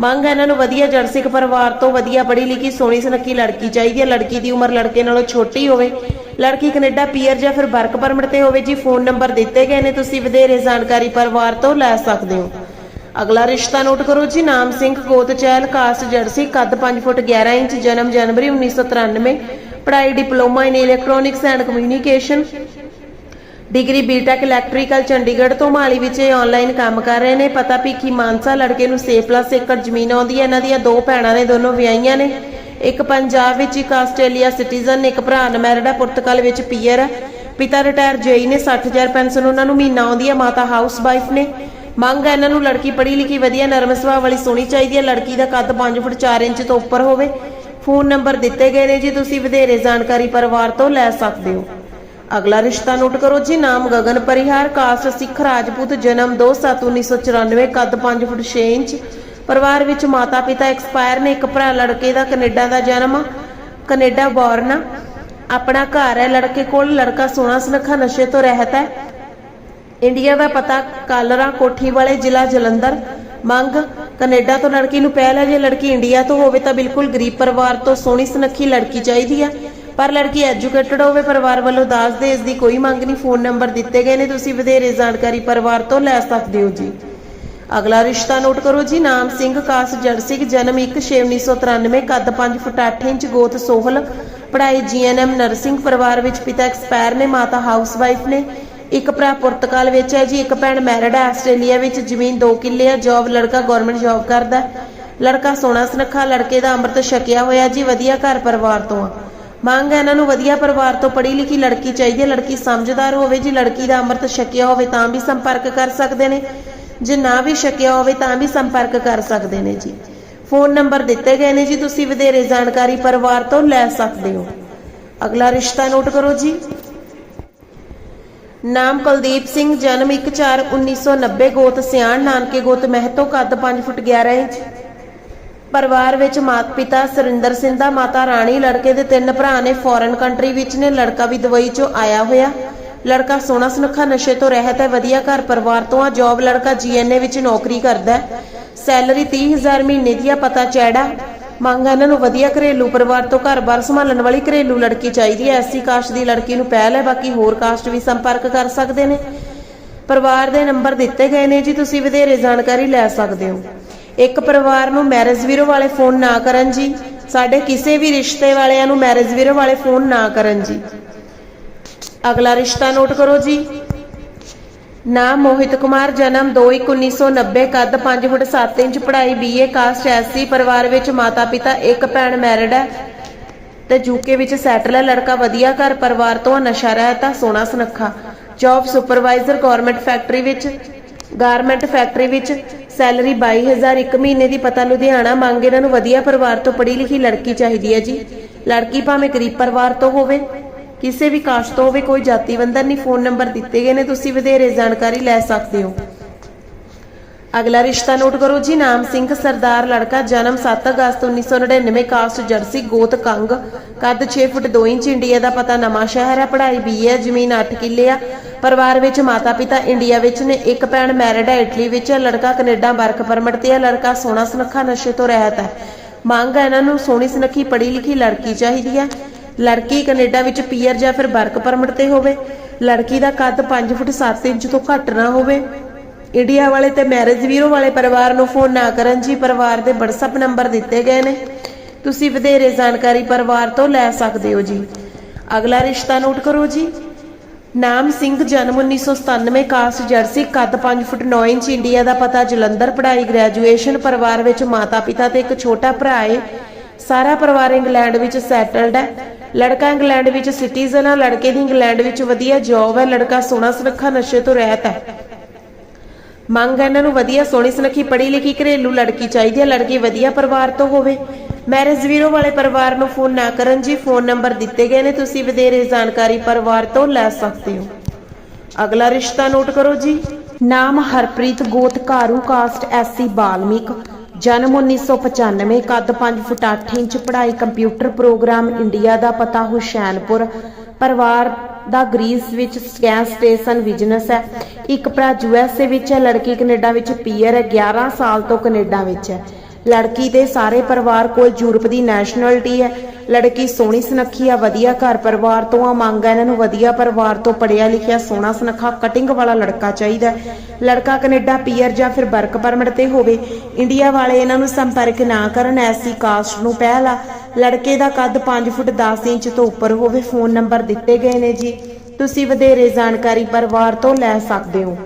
ਮੰਗ ਹੈ ਇਹਨਾਂ ਨੂੰ ਵਧੀਆ ਜਰਸਿਕ ਪਰਿਵਾਰ ਤੋਂ, ਵਧੀਆ ਪੜ੍ਹੀ ਲਿਖੀ, ਸੋਹਣੀ ਸੁਨੱਖੀ ਲੜਕੀ ਚਾਹੀਦੀ ਹੈ। ਲੜਕੀ ਦੀ ਉਮਰ ਲੜਕੇ ਨਾਲੋਂ ਛੋਟੀ ਹੋਵੇ। ਲੜਕੀ ਕੈਨੇਡਾ ਪੀਆਰ ਜਾਂ ਫਿਰ ਵਰਕ ਪਰਮਿਟ ਤੇ ਹੋਵੇ, ਜੀ ਫੋਨ ਨੰਬਰ ਦਿੱਤੇ ਗਏ ਨੇ, ਤੁਸੀਂ ਵਧੇਰੇ ਜਾਣਕਾਰੀ ਪਰਿਵਾਰ ਤੋਂ ਲੈ ਸਕਦੇ ਹੋ। ਅਗਲਾ ਰਿਸ਼ਤਾ ਨੋਟ ਕਰੋ ਜੀ, ਨਾਮ ਸਿੰਘ, ਗੋਤ ਚਹਿਲ, ਕਾਸਟ ਜਰਸੀ, ਕੱਦ 5 ਫੁੱਟ 11 ਇੰਚ, ਜਨਮ ਜਨਵਰੀ 1993 ਪੜ੍ਹਾਈ, diploma in electronics and communication degree BTech electrical Chandigarh ਤੋਂ ਮਾਲੀ ਵਿੱਚ ਇਹ ਆਨਲਾਈਨ ਕੰਮ ਕਰ ਰਹੇ ਨੇ। ਪਤਾ ਭੀਖੀ ਮਾਨਸਾ ਲੜਕੇ ਨੂੰ 6 ਪਲੱਸ ਏਕੜ ਜ਼ਮੀਨ ਆਉਂਦੀ ਹੈ। ਇਹਨਾਂ ਦੀਆਂ ਦੋ ਭੈਣਾਂ ਨੇ, ਦੋਨੋਂ ਵਿਆਹੀਆਂ ਨੇ। ਇੱਕ ਪੰਜਾਬ ਵਿੱਚ, ਇੱਕ ਆਸਟ੍ਰੇਲੀਆ ਸਿਟੀਜ਼ਨ ਇੱਕ ਭਰਾ ਅਨਮੈਰਿਡ ਹੈ ਪੁਰਤਗਾਲ ਵਿੱਚ ਪੀਅਰ ਹੈ। ਪਿਤਾ ਰਿਟਾਇਰ ਜੇਈ ਨੇ 60000 ਪੈਨਸ਼ਨ ਉਹਨਾਂ ਨੂੰ ਮਹੀਨਾ ਆਉਂਦੀ ਹੈ। ਮਾਤਾ ਹਾਊਸ ਵਾਈਫ ਨੇ। ਮੰਗ ਹੈ ਇਹਨਾਂ ਨੂੰ ਲੜਕੀ ਪੜ੍ਹੀ ਲਿਖੀ ਵਧੀਆ, ਨਰਮ ਸੁਭਾਅ ਵਾਲੀ ਸੋਹਣੀ ਚਾਹੀਦੀ ਹੈ। ਲੜਕੀ ਦਾ ਕੱਦ 5 ਫੁੱਟ 4 ਇੰਚ ਤੋਂ ਉੱਪਰ ਹੋਵੇ। ਫੋਨ ਨੰਬਰ ਦਿੱਤੇ ਗਏ ਨੇ ਜੀ। ਤੁਸੀਂ ਵਧੇਰੇ ਜਾਣਕਾਰੀ ਪਰਿਵਾਰ ਤੋਂ ਲੈ ਸਕਦੇ ਹੋ। ਅਗਲਾ ਰਿਸ਼ਤਾ ਨੋਟ ਕਰੋ ਜੀ, ਨਾਮ ਗਗਨ ਪਰਿਹਾਰ, ਕਾਸਟ ਸਿੱਖ ਰਾਜਪੂਤ, ਜਨਮ 2/7/1994 ਕੱਦ 5 ਫੁੱਟ 6 ਇੰਚ। ਪਰਿਵਾਰ ਵਿੱਚ ਮਾਤਾ ਪਿਤਾ ਐਕਸਪਾਇਰ ਨੇ, ਇੱਕ ਭਰਾ ਲੜਕੇ ਦਾ, ਕੈਨੇਡਾ ਦਾ ਜਨਮ, ਕੈਨੇਡਾ ਬੋਰਨ। ਆਪਣਾ ਘਰ ਹੈ, ਲੜਕੇ ਕੋਲ, ਲੜਕਾ ਸੋਹਣਾ ਸੁਨੱਖਾ, ਨਸ਼ੇ ਤੋਂ ਰਹਿਤ ਹੈ। ਇੰਡੀਆ ਦਾ ਪਤਾ, ਕਾਲਰਾ ਕੋਠੀ ਵਾਲੇ ਜ਼ਿਲ੍ਹਾ ਜਲੰਧਰ। ਮੰਗ, ਕੈਨੇਡਾ ਤੋਂ ਲੜਕੀ ਨੂੰ ਪਹਿਲ ਹੈ, ਜੇ ਲੜਕੀ ਇੰਡੀਆ ਤੋਂ ਹੋਵੇ ਤਾਂ ਬਿਲਕੁਲ ਗਰੀਬ ਪਰਿਵਾਰ ਤੋਂ ਸੋਹਣੀ ਸੁਨੱਖੀ ਲੜਕੀ ਚਾਹੀਦੀ ਹੈ। ਪਰ ਲੜਕੀ ਐਜੂਕੇਟਡ ਹੋਵੇ, ਪਰਿਵਾਰ ਵੱਲੋਂ ਦਾਜ ਦੇ ਇਸ ਦੀ ਕੋਈ ਮੰਗ ਨਹੀਂ, ਫੋਨ ਨੰਬਰ ਦਿੱਤੇ ਗਏ ਨੇ, ਤੁਸੀਂ ਵਧੇਰੇ ਜਾਣਕਾਰੀ ਪਰਿਵਾਰ ਤੋਂ ਲੈ ਸਕਦੇ ਹੋ ਜੀ। ਅਗਲਾ ਰਿਸ਼ਤਾ ਨੋਟ ਕਰੋ ਜੀ, ਨਾਮ ਸਿੰਘ, ਕਾਸ ਜਰਸਿਕ ਜਨਮ 1/6/1993 ਕੱਦ 5 ਫੁੱਟ 8 ਇੰਚ, ਗੋਤ ਸੋਹਲ, ਪੜ੍ਹਾਈ ਜੀਐਨਐਮ ਨਰਸਿੰਗ ਪਰਿਵਾਰ ਵਿੱਚ ਪਿਤਾ ਐਕਸਪਾਇਰ ਨੇ, ਮਾਤਾ ਹਾਊਸਵਾਈਫ ਨੇ। ਇੱਕ ਭਰਾ ਪੁਰਤਗਾਲ ਵਿੱਚ ਹੈ ਜੀ, ਇੱਕ ਭੈਣ ਮੈਰਿਡ ਹੈ ਆਸਟ੍ਰੇਲੀਆ ਵਿੱਚ, ਜ਼ਮੀਨ 2 ਕਿੱਲੇ ਆ ਜੌਬ ਲੜਕਾ ਗਵਰਨਮੈਂਟ ਜੌਬ ਕਰਦਾ ਲੜਕਾ ਸੋਹਣਾ ਸੁਨੱਖਾ, ਲੜਕੇ ਦਾ ਅੰਮ੍ਰਿਤ ਛਕਿਆ ਹੋਇਆ ਜੀ, ਵਧੀਆ ਘਰ ਪਰਿਵਾਰ ਤੋਂ ਆ। ਮੰਗ ਹੈ ਇਹਨਾਂ ਨੂੰ ਵਧੀਆ ਪਰਿਵਾਰ ਤੋਂ ਪੜ੍ਹੀ ਲਿਖੀ ਲੜਕੀ ਚਾਹੀਦੀ ਹੈ ਲੜਕੀ ਸਮਝਦਾਰ ਹੋਵੇ, ਜੀ ਲੜਕੀ ਦਾ ਅੰਮ੍ਰਿਤ ਛਕਿਆ ਹੋਵੇ ਤਾਂ ਵੀ ਸੰਪਰਕ ਕਰ ਸਕਦੇ ਨੇ। ਜੇ ਨਾ ਵੀ ਛਕਿਆ ਹੋਵੇ ਤਾਂ ਵੀ ਸੰਪਰਕ ਕਰ ਸਕਦੇ ਨੇ ਜੀ। ਫੋਨ ਨੰਬਰ ਦਿੱਤੇ ਗਏ ਨੇ ਜੀ, ਤੁਸੀਂ ਵਧੇਰੇ ਜਾਣਕਾਰੀ ਪਰਿਵਾਰ ਤੋਂ ਲੈ ਸਕਦੇ ਹੋ। ਅਗਲਾ ਰਿਸ਼ਤਾ ਨੋਟ ਕਰੋ ਜੀ। ਨਾਮ ਕੁਲਦੀਪ ਸਿੰਘ, ਜਨਮ 1/4/1990 ਗੋਤ ਸਿਆਣ, ਨਾਨਕੇ ਗੋਤ ਮਹਿਤੋ, ਕੱਦ 5 ਫੁੱਟ 11 ਇੰਚ। ਪਰਿਵਾਰ ਵਿੱਚ ਮਾਤਾ ਪਿਤਾ ਸੁਰਿੰਦਰ ਸਿੰਘ ਦਾ ਮਾਤਾ ਰਾਣੀ ਲੜਕੇ ਦੇ ਤਿੰਨ ਭਰਾ ਨੇ ਫੋਰਨ ਕੰਟਰੀ ਵਿੱਚ ਨੇ, ਲੜਕਾ ਵੀ ਦੁਬਈ ਚੋਂ ਆਇਆ ਹੋਇਆ। ਲੜਕਾ ਸੋਹਣਾ ਸੁਨੱਖਾ, ਨਸ਼ੇ ਤੋਂ ਰਹਿਤ ਹੈ, ਵਧੀਆ ਘਰ ਪਰਿਵਾਰ ਤੋਂ ਆ ਜੌਬ ਲੜਕਾ ਜੀਐਨਏ ਵਿੱਚ ਨੌਕਰੀ ਕਰਦਾ ਹੈ। ਸੈਲਰੀ 30000 ਮਹੀਨੇ ਦੀ ਆ, ਪਤਾ ਚੈੜਾ। ਮੰਗ ਇਹਨਾਂ ਨੂੰ ਵਧੀਆ ਘਰੇਲੂ ਪਰਿਵਾਰ ਤੋਂ ਘਰ-ਬਾਰ ਸੰਭਾਲਣ ਵਾਲੀ ਘਰੇਲੂ ਲੜਕੀ ਚਾਹੀਦੀ ਹੈ। ਐਸੀ ਕਾਸਟ ਦੀ ਲੜਕੀ ਨੂੰ ਪਹਿਲ ਹੈ, ਬਾਕੀ ਹੋਰ ਕਾਸਟ ਵੀ ਸੰਪਰਕ ਕਰ ਸਕਦੇ ਨੇ। ਪਰਿਵਾਰ ਦੇ ਨੰਬਰ ਦਿੱਤੇ ਗਏ ਨੇ ਜੀ, ਤੁਸੀਂ ਵਧੇਰੇ ਜਾਣਕਾਰੀ ਲੈ ਸਕਦੇ ਹੋ। ਇੱਕ ਪਰਿਵਾਰ ਨੂੰ ਮੈਰਿਜ ਵੀਰੋ ਵਾਲੇ ਫੋਨ ਨਾ ਕਰਨ ਜੀ। ਸਾਡੇ ਕਿਸੇ ਵੀ ਰਿਸ਼ਤੇ ਵਾਲਿਆਂ ਨੂੰ ਮੈਰਿਜ ਵੀਰੋ ਵਾਲੇ ਫੋਨ ਨਾ ਕਰਨ ਜੀ। ਅਗਲਾ ਰਿਸ਼ਤਾ ਨੋਟ ਕਰੋ ਜੀ। ਨਾਮ ਮੋਹਿਤ ਕੁਮਾਰ ਜਨਮ 2/1990 ਕੱਦ 5 ਫੁੱਟ 7 ਇੰਚ ਪੜ੍ਹਾਈ ਬੀਏ ਕਾਸਟ ਐਸਸੀ ਪਰਿਵਾਰ ਵਿੱਚ ਮਾਤਾ ਪਿਤਾ ਇੱਕ ਭੈਣ ਮੈਰਿਡ ਹੈ। ਤੇ ਯੂਕੇ ਵਿੱਚ ਸੈਟਲ ਹੈ ਲੜਕਾ ਵਧੀਆ ਘਰ ਪਰਿਵਾਰ ਤੋਂ ਆ, ਨਸ਼ਾ ਰਹਿਤਾ ਸੋਹਣਾ ਸੁਨੱਖਾ। ਜੌਬ ਸੁਪਰਵਾਈਜ਼ਰ ਗਵਰਨਮੈਂਟ ਫੈਕਟਰੀ ਵਿੱਚ। ਗਾਰਮੈਂਟ ਫੈਕਟਰੀ ਵਿੱਚ ਸੈਲਰੀ 22000 ਇੱਕ ਮਹੀਨੇ ਦੀ, ਪਤਾ ਲੁਧਿਆਣਾ ਮੰਗ ਇਹਨਾਂ ਨੂੰ ਵਧੀਆ ਪਰਿਵਾਰ ਤੋਂ ਪੜ੍ਹੀ ਲਿਖੀ ਲੜਕੀ ਚਾਹੀਦੀ ਹੈ ਜੀ। ਲੜਕੀ ਭਾਵੇਂ ਗਰੀਬ ਪਰਿਵਾਰ ਤੋਂ ਹੋਵੇ, ਕਿਸੇ ਵੀ ਕਾਸਟ ਤੋਂ ਹੋਵੇ, ਕੋਈ ਜਾਤੀ ਬੰਧਨ ਨਹੀਂ, ਫੋਨ ਨੰਬਰ ਦਿੱਤੇ ਗਏ ਨੇ, ਤੁਸੀਂ ਵਧੇਰੇ ਜਾਣਕਾਰੀ ਲੈ ਸਕਦੇ ਹੋ। ਅਗਲਾ ਰਿਸ਼ਤਾ ਨੋਟ ਕਰੋ ਜੀ, ਨਾਮ ਸਿੰਘ, ਸਰਦਾਰ, ਲੜਕਾ, ਜਨਮ 7 ਅਗਸਤ 1999 ਕਾਸਟ, ਜਰਸੀ, ਗੋਤ, ਕੰਗ। ਕੱਦ 6 ਫੁੱਟ 2 ਇੰਚ, ਇੰਡੀਆ ਦਾ ਪਤਾ ਨਵਾਂ ਸ਼ਹਿਰ ਹੈ, ਪੜ੍ਹਾਈ ਬੀਏ ਜ਼ਮੀਨ 8 ਕਿੱਲੇ ਆ। ਪਰਿਵਾਰ ਵਿੱਚ ਮਾਤਾ ਪਿਤਾ ਇੰਡੀਆ ਵਿੱਚ ਨੇ, ਇੱਕ ਭੈਣ ਮੈਰਿਡ ਹੈ, ਇਟਲੀ ਵਿੱਚ ਲੜਕਾ ਕੈਨੇਡਾ ਵਰਕ ਪਰਮਿਟ ਤੇ ਹੈ, ਲੜਕਾ ਸੋਹਣਾ ਸੁਨੱਖਾ ਨਸ਼ੇ ਤੋਂ ਰਹਿਤ ਹੈ। ਮੰਗ ਹੈ ਇਹਨਾਂ ਨੂੰ ਸੋਹਣੀ ਸੁਨੱਖੀ ਪੜ੍ਹੀ ਲਿਖੀ ਲੜਕੀ ਚਾਹੀਦੀ ਹੈ। ਲੜਕੀ ਕੈਨੇਡਾ ਵਿੱਚ ਪੀਆਰ ਜਾਂ ਫਿਰ ਵਰਕ ਪਰਮਿਟ ਤੇ ਹੋਵੇ। ਲੜਕੀ ਦਾ ਕੱਦ 5 ਫੁੱਟ 7 ਇੰਚ ਤੋਂ ਘੱਟ ਨਾ ਹੋਵੇ। ਇੰਡੀਆ ਵਾਲੇ ਤੇ ਮੈਰਿਜ ਵੀਰੋ ਵਾਲੇ ਪਰਿਵਾਰ ਨੂੰ ਫੋਨ ਨਾ ਕਰਨ ਜੀ, ਪਰਿਵਾਰ ਦੇ WhatsApp ਨੰਬਰ ਦਿੱਤੇ ਗਏ ਨੇ। ਤੁਸੀਂ ਵਧੇਰੇ ਜਾਣਕਾਰੀ ਪਰਿਵਾਰ ਤੋਂ ਲੈ ਸਕਦੇ ਹੋ ਜੀ। ਅਗਲਾ ਰਿਸ਼ਤਾ ਨੋਟ ਕਰੋ ਜੀ। ਨਾਮ ਸਿੰਘ, ਜਨਮ 1997 ਕਾਸਟ ਜਰਸੀ, ਕੱਦ 5 ਫੁੱਟ 9 ਇੰਚ, ਇੰਡੀਆ ਦਾ ਪਤਾ, ਜਲੰਧਰ, ਪੜ੍ਹਾਈ ਗ੍ਰੈਜੂਏਸ਼ਨ ਪਰਿਵਾਰ ਵਿੱਚ ਮਾਤਾ ਪਿਤਾ ਤੇ ਇੱਕ ਛੋਟਾ ਭਰਾ ਹੈ ਸਾਰਾ ਪਰਿਵਾਰ ਇੰਗਲੈਂਡ ਵਿੱਚ ਸੈਟਲਡ ਹੈ। ਲੜਕਾ ਇੰਗਲੈਂਡ ਵਿੱਚ ਸਿਟੀਜ਼ਨ ਹੈ ਲੜਕੇ ਦੀ ਇੰਗਲੈਂਡ ਵਿੱਚ ਵਧੀਆ ਜੌਬ ਹੈ। ਲੜਕਾ ਸੋਹਣਾ ਸੁਨੱਖਾ ਨਸ਼ੇ ਤੋਂ ਰਹਿਤ ਹੈ। ਮੰਗ ਇਹਨਾਂ ਨੂੰ ਵਧੀਆ ਸੋਹਣੀ ਸੁਨੱਖੀ ਪੜ੍ਹੀ ਲਿਖੀ ਘਰੇਲੂ ਲੜਕੀ ਚਾਹੀਦੀ ਹੈ, ਲੜਕੀ ਵਧੀਆ ਪਰਿਵਾਰ ਤੋਂ ਹੋਵੇ। ਮੈਰਿਜ ਵੀਰੋ ਵਾਲੇ ਪਰਿਵਾਰ ਨੂੰ ਫੋਨ ਨਾ ਕਰਨ ਜੀ ਫੋਨ ਨੰਬਰ ਦਿੱਤੇ ਗਏ ਨੇ, ਤੁਸੀਂ ਵਧੇਰੇ ਜਾਣਕਾਰੀ ਪਰਿਵਾਰ ਤੋਂ ਲੈ ਸਕਦੇ ਹੋ। ਅਗਲਾ ਰਿਸ਼ਤਾ ਨੋਟ ਕਰੋ ਜੀ। ਨਾਮ ਹਰਪ੍ਰੀਤ ਗੋਤ ਘਾਰੂ ਕਾਸਟ ਐਸਸੀ ਬਾਲਮਿਕ। ਜਨਮ 1995 ਕੱਦ 5 ਫੁੱਟ 8 ਇੰਚ, ਪੜ੍ਹਾਈ ਕੰਪਿਊਟਰ ਪ੍ਰੋਗਰਾਮ ਇੰਡੀਆ ਦਾ ਪਤਾ ਹੁਸ਼ੈਨਪੁਰ ਪਰਿਵਾਰ ਦਾ ਗ੍ਰੀਸ ਵਿੱਚ ਗੈਸ ਸਟੇਸ਼ਨ ਬਿਜ਼ਨਸ ਹੈ। ਇੱਕ ਭਰਾ ਯੂਐਸਏ ਵਿੱਚ ਹੈ, ਲੜਕੀ ਕੈਨੇਡਾ ਵਿੱਚ ਪੀਅਰ ਹੈ 11 ਸਾਲ ਤੋਂ ਕੈਨੇਡਾ ਵਿੱਚ ਹੈ। ਲੜਕੀ ਦੇ ਸਾਰੇ ਪਰਿਵਾਰ ਕੋਲ ਯੂਰਪ ਦੀ ਨੈਸ਼ਨੈਲਿਟੀ ਹੈ। ਲੜਕੀ ਸੋਹਣੀ ਸੁਨੱਖੀ ਆ, ਵਧੀਆ ਘਰ ਪਰਿਵਾਰ ਤੋਂ ਆ, ਮੰਗ ਹੈ ਇਹਨਾਂ ਨੂੰ ਵਧੀਆ ਪਰਿਵਾਰ ਤੋਂ ਪੜਿਆ ਲਿਖਿਆ, ਸੋਹਣਾ ਸੁਨੱਖਾ ਕਟਿੰਗ ਵਾਲਾ ਲੜਕਾ ਚਾਹੀਦਾ ਲੜਕਾ ਕੈਨੇਡਾ ਪੀਅਰ ਜਾਂ ਫਿਰ ਵਰਕ ਪਰਮਿਟ ਤੇ ਹੋਵੇ ਇੰਡੀਆ ਵਾਲੇ ਇਹਨਾਂ ਨੂੰ ਸੰਪਰਕ ਨਾ ਕਰਨ, ਐਸੀ ਕਾਸਟ ਨੂੰ ਪਹਿਲਾ ਲੜਕੇ ਦਾ ਕੱਦ 5 ਫੁੱਟ 10 ਇੰਚ ਤੋਂ ਉੱਪਰ ਹੋਵੇ ਫੋਨ ਨੰਬਰ ਦਿੱਤੇ ਗਏ ਨੇ ਜੀ। ਤੁਸੀਂ ਵਧੇਰੇ ਜਾਣਕਾਰੀ ਪਰਿਵਾਰ ਤੋਂ ਲੈ ਸਕਦੇ ਹੋ।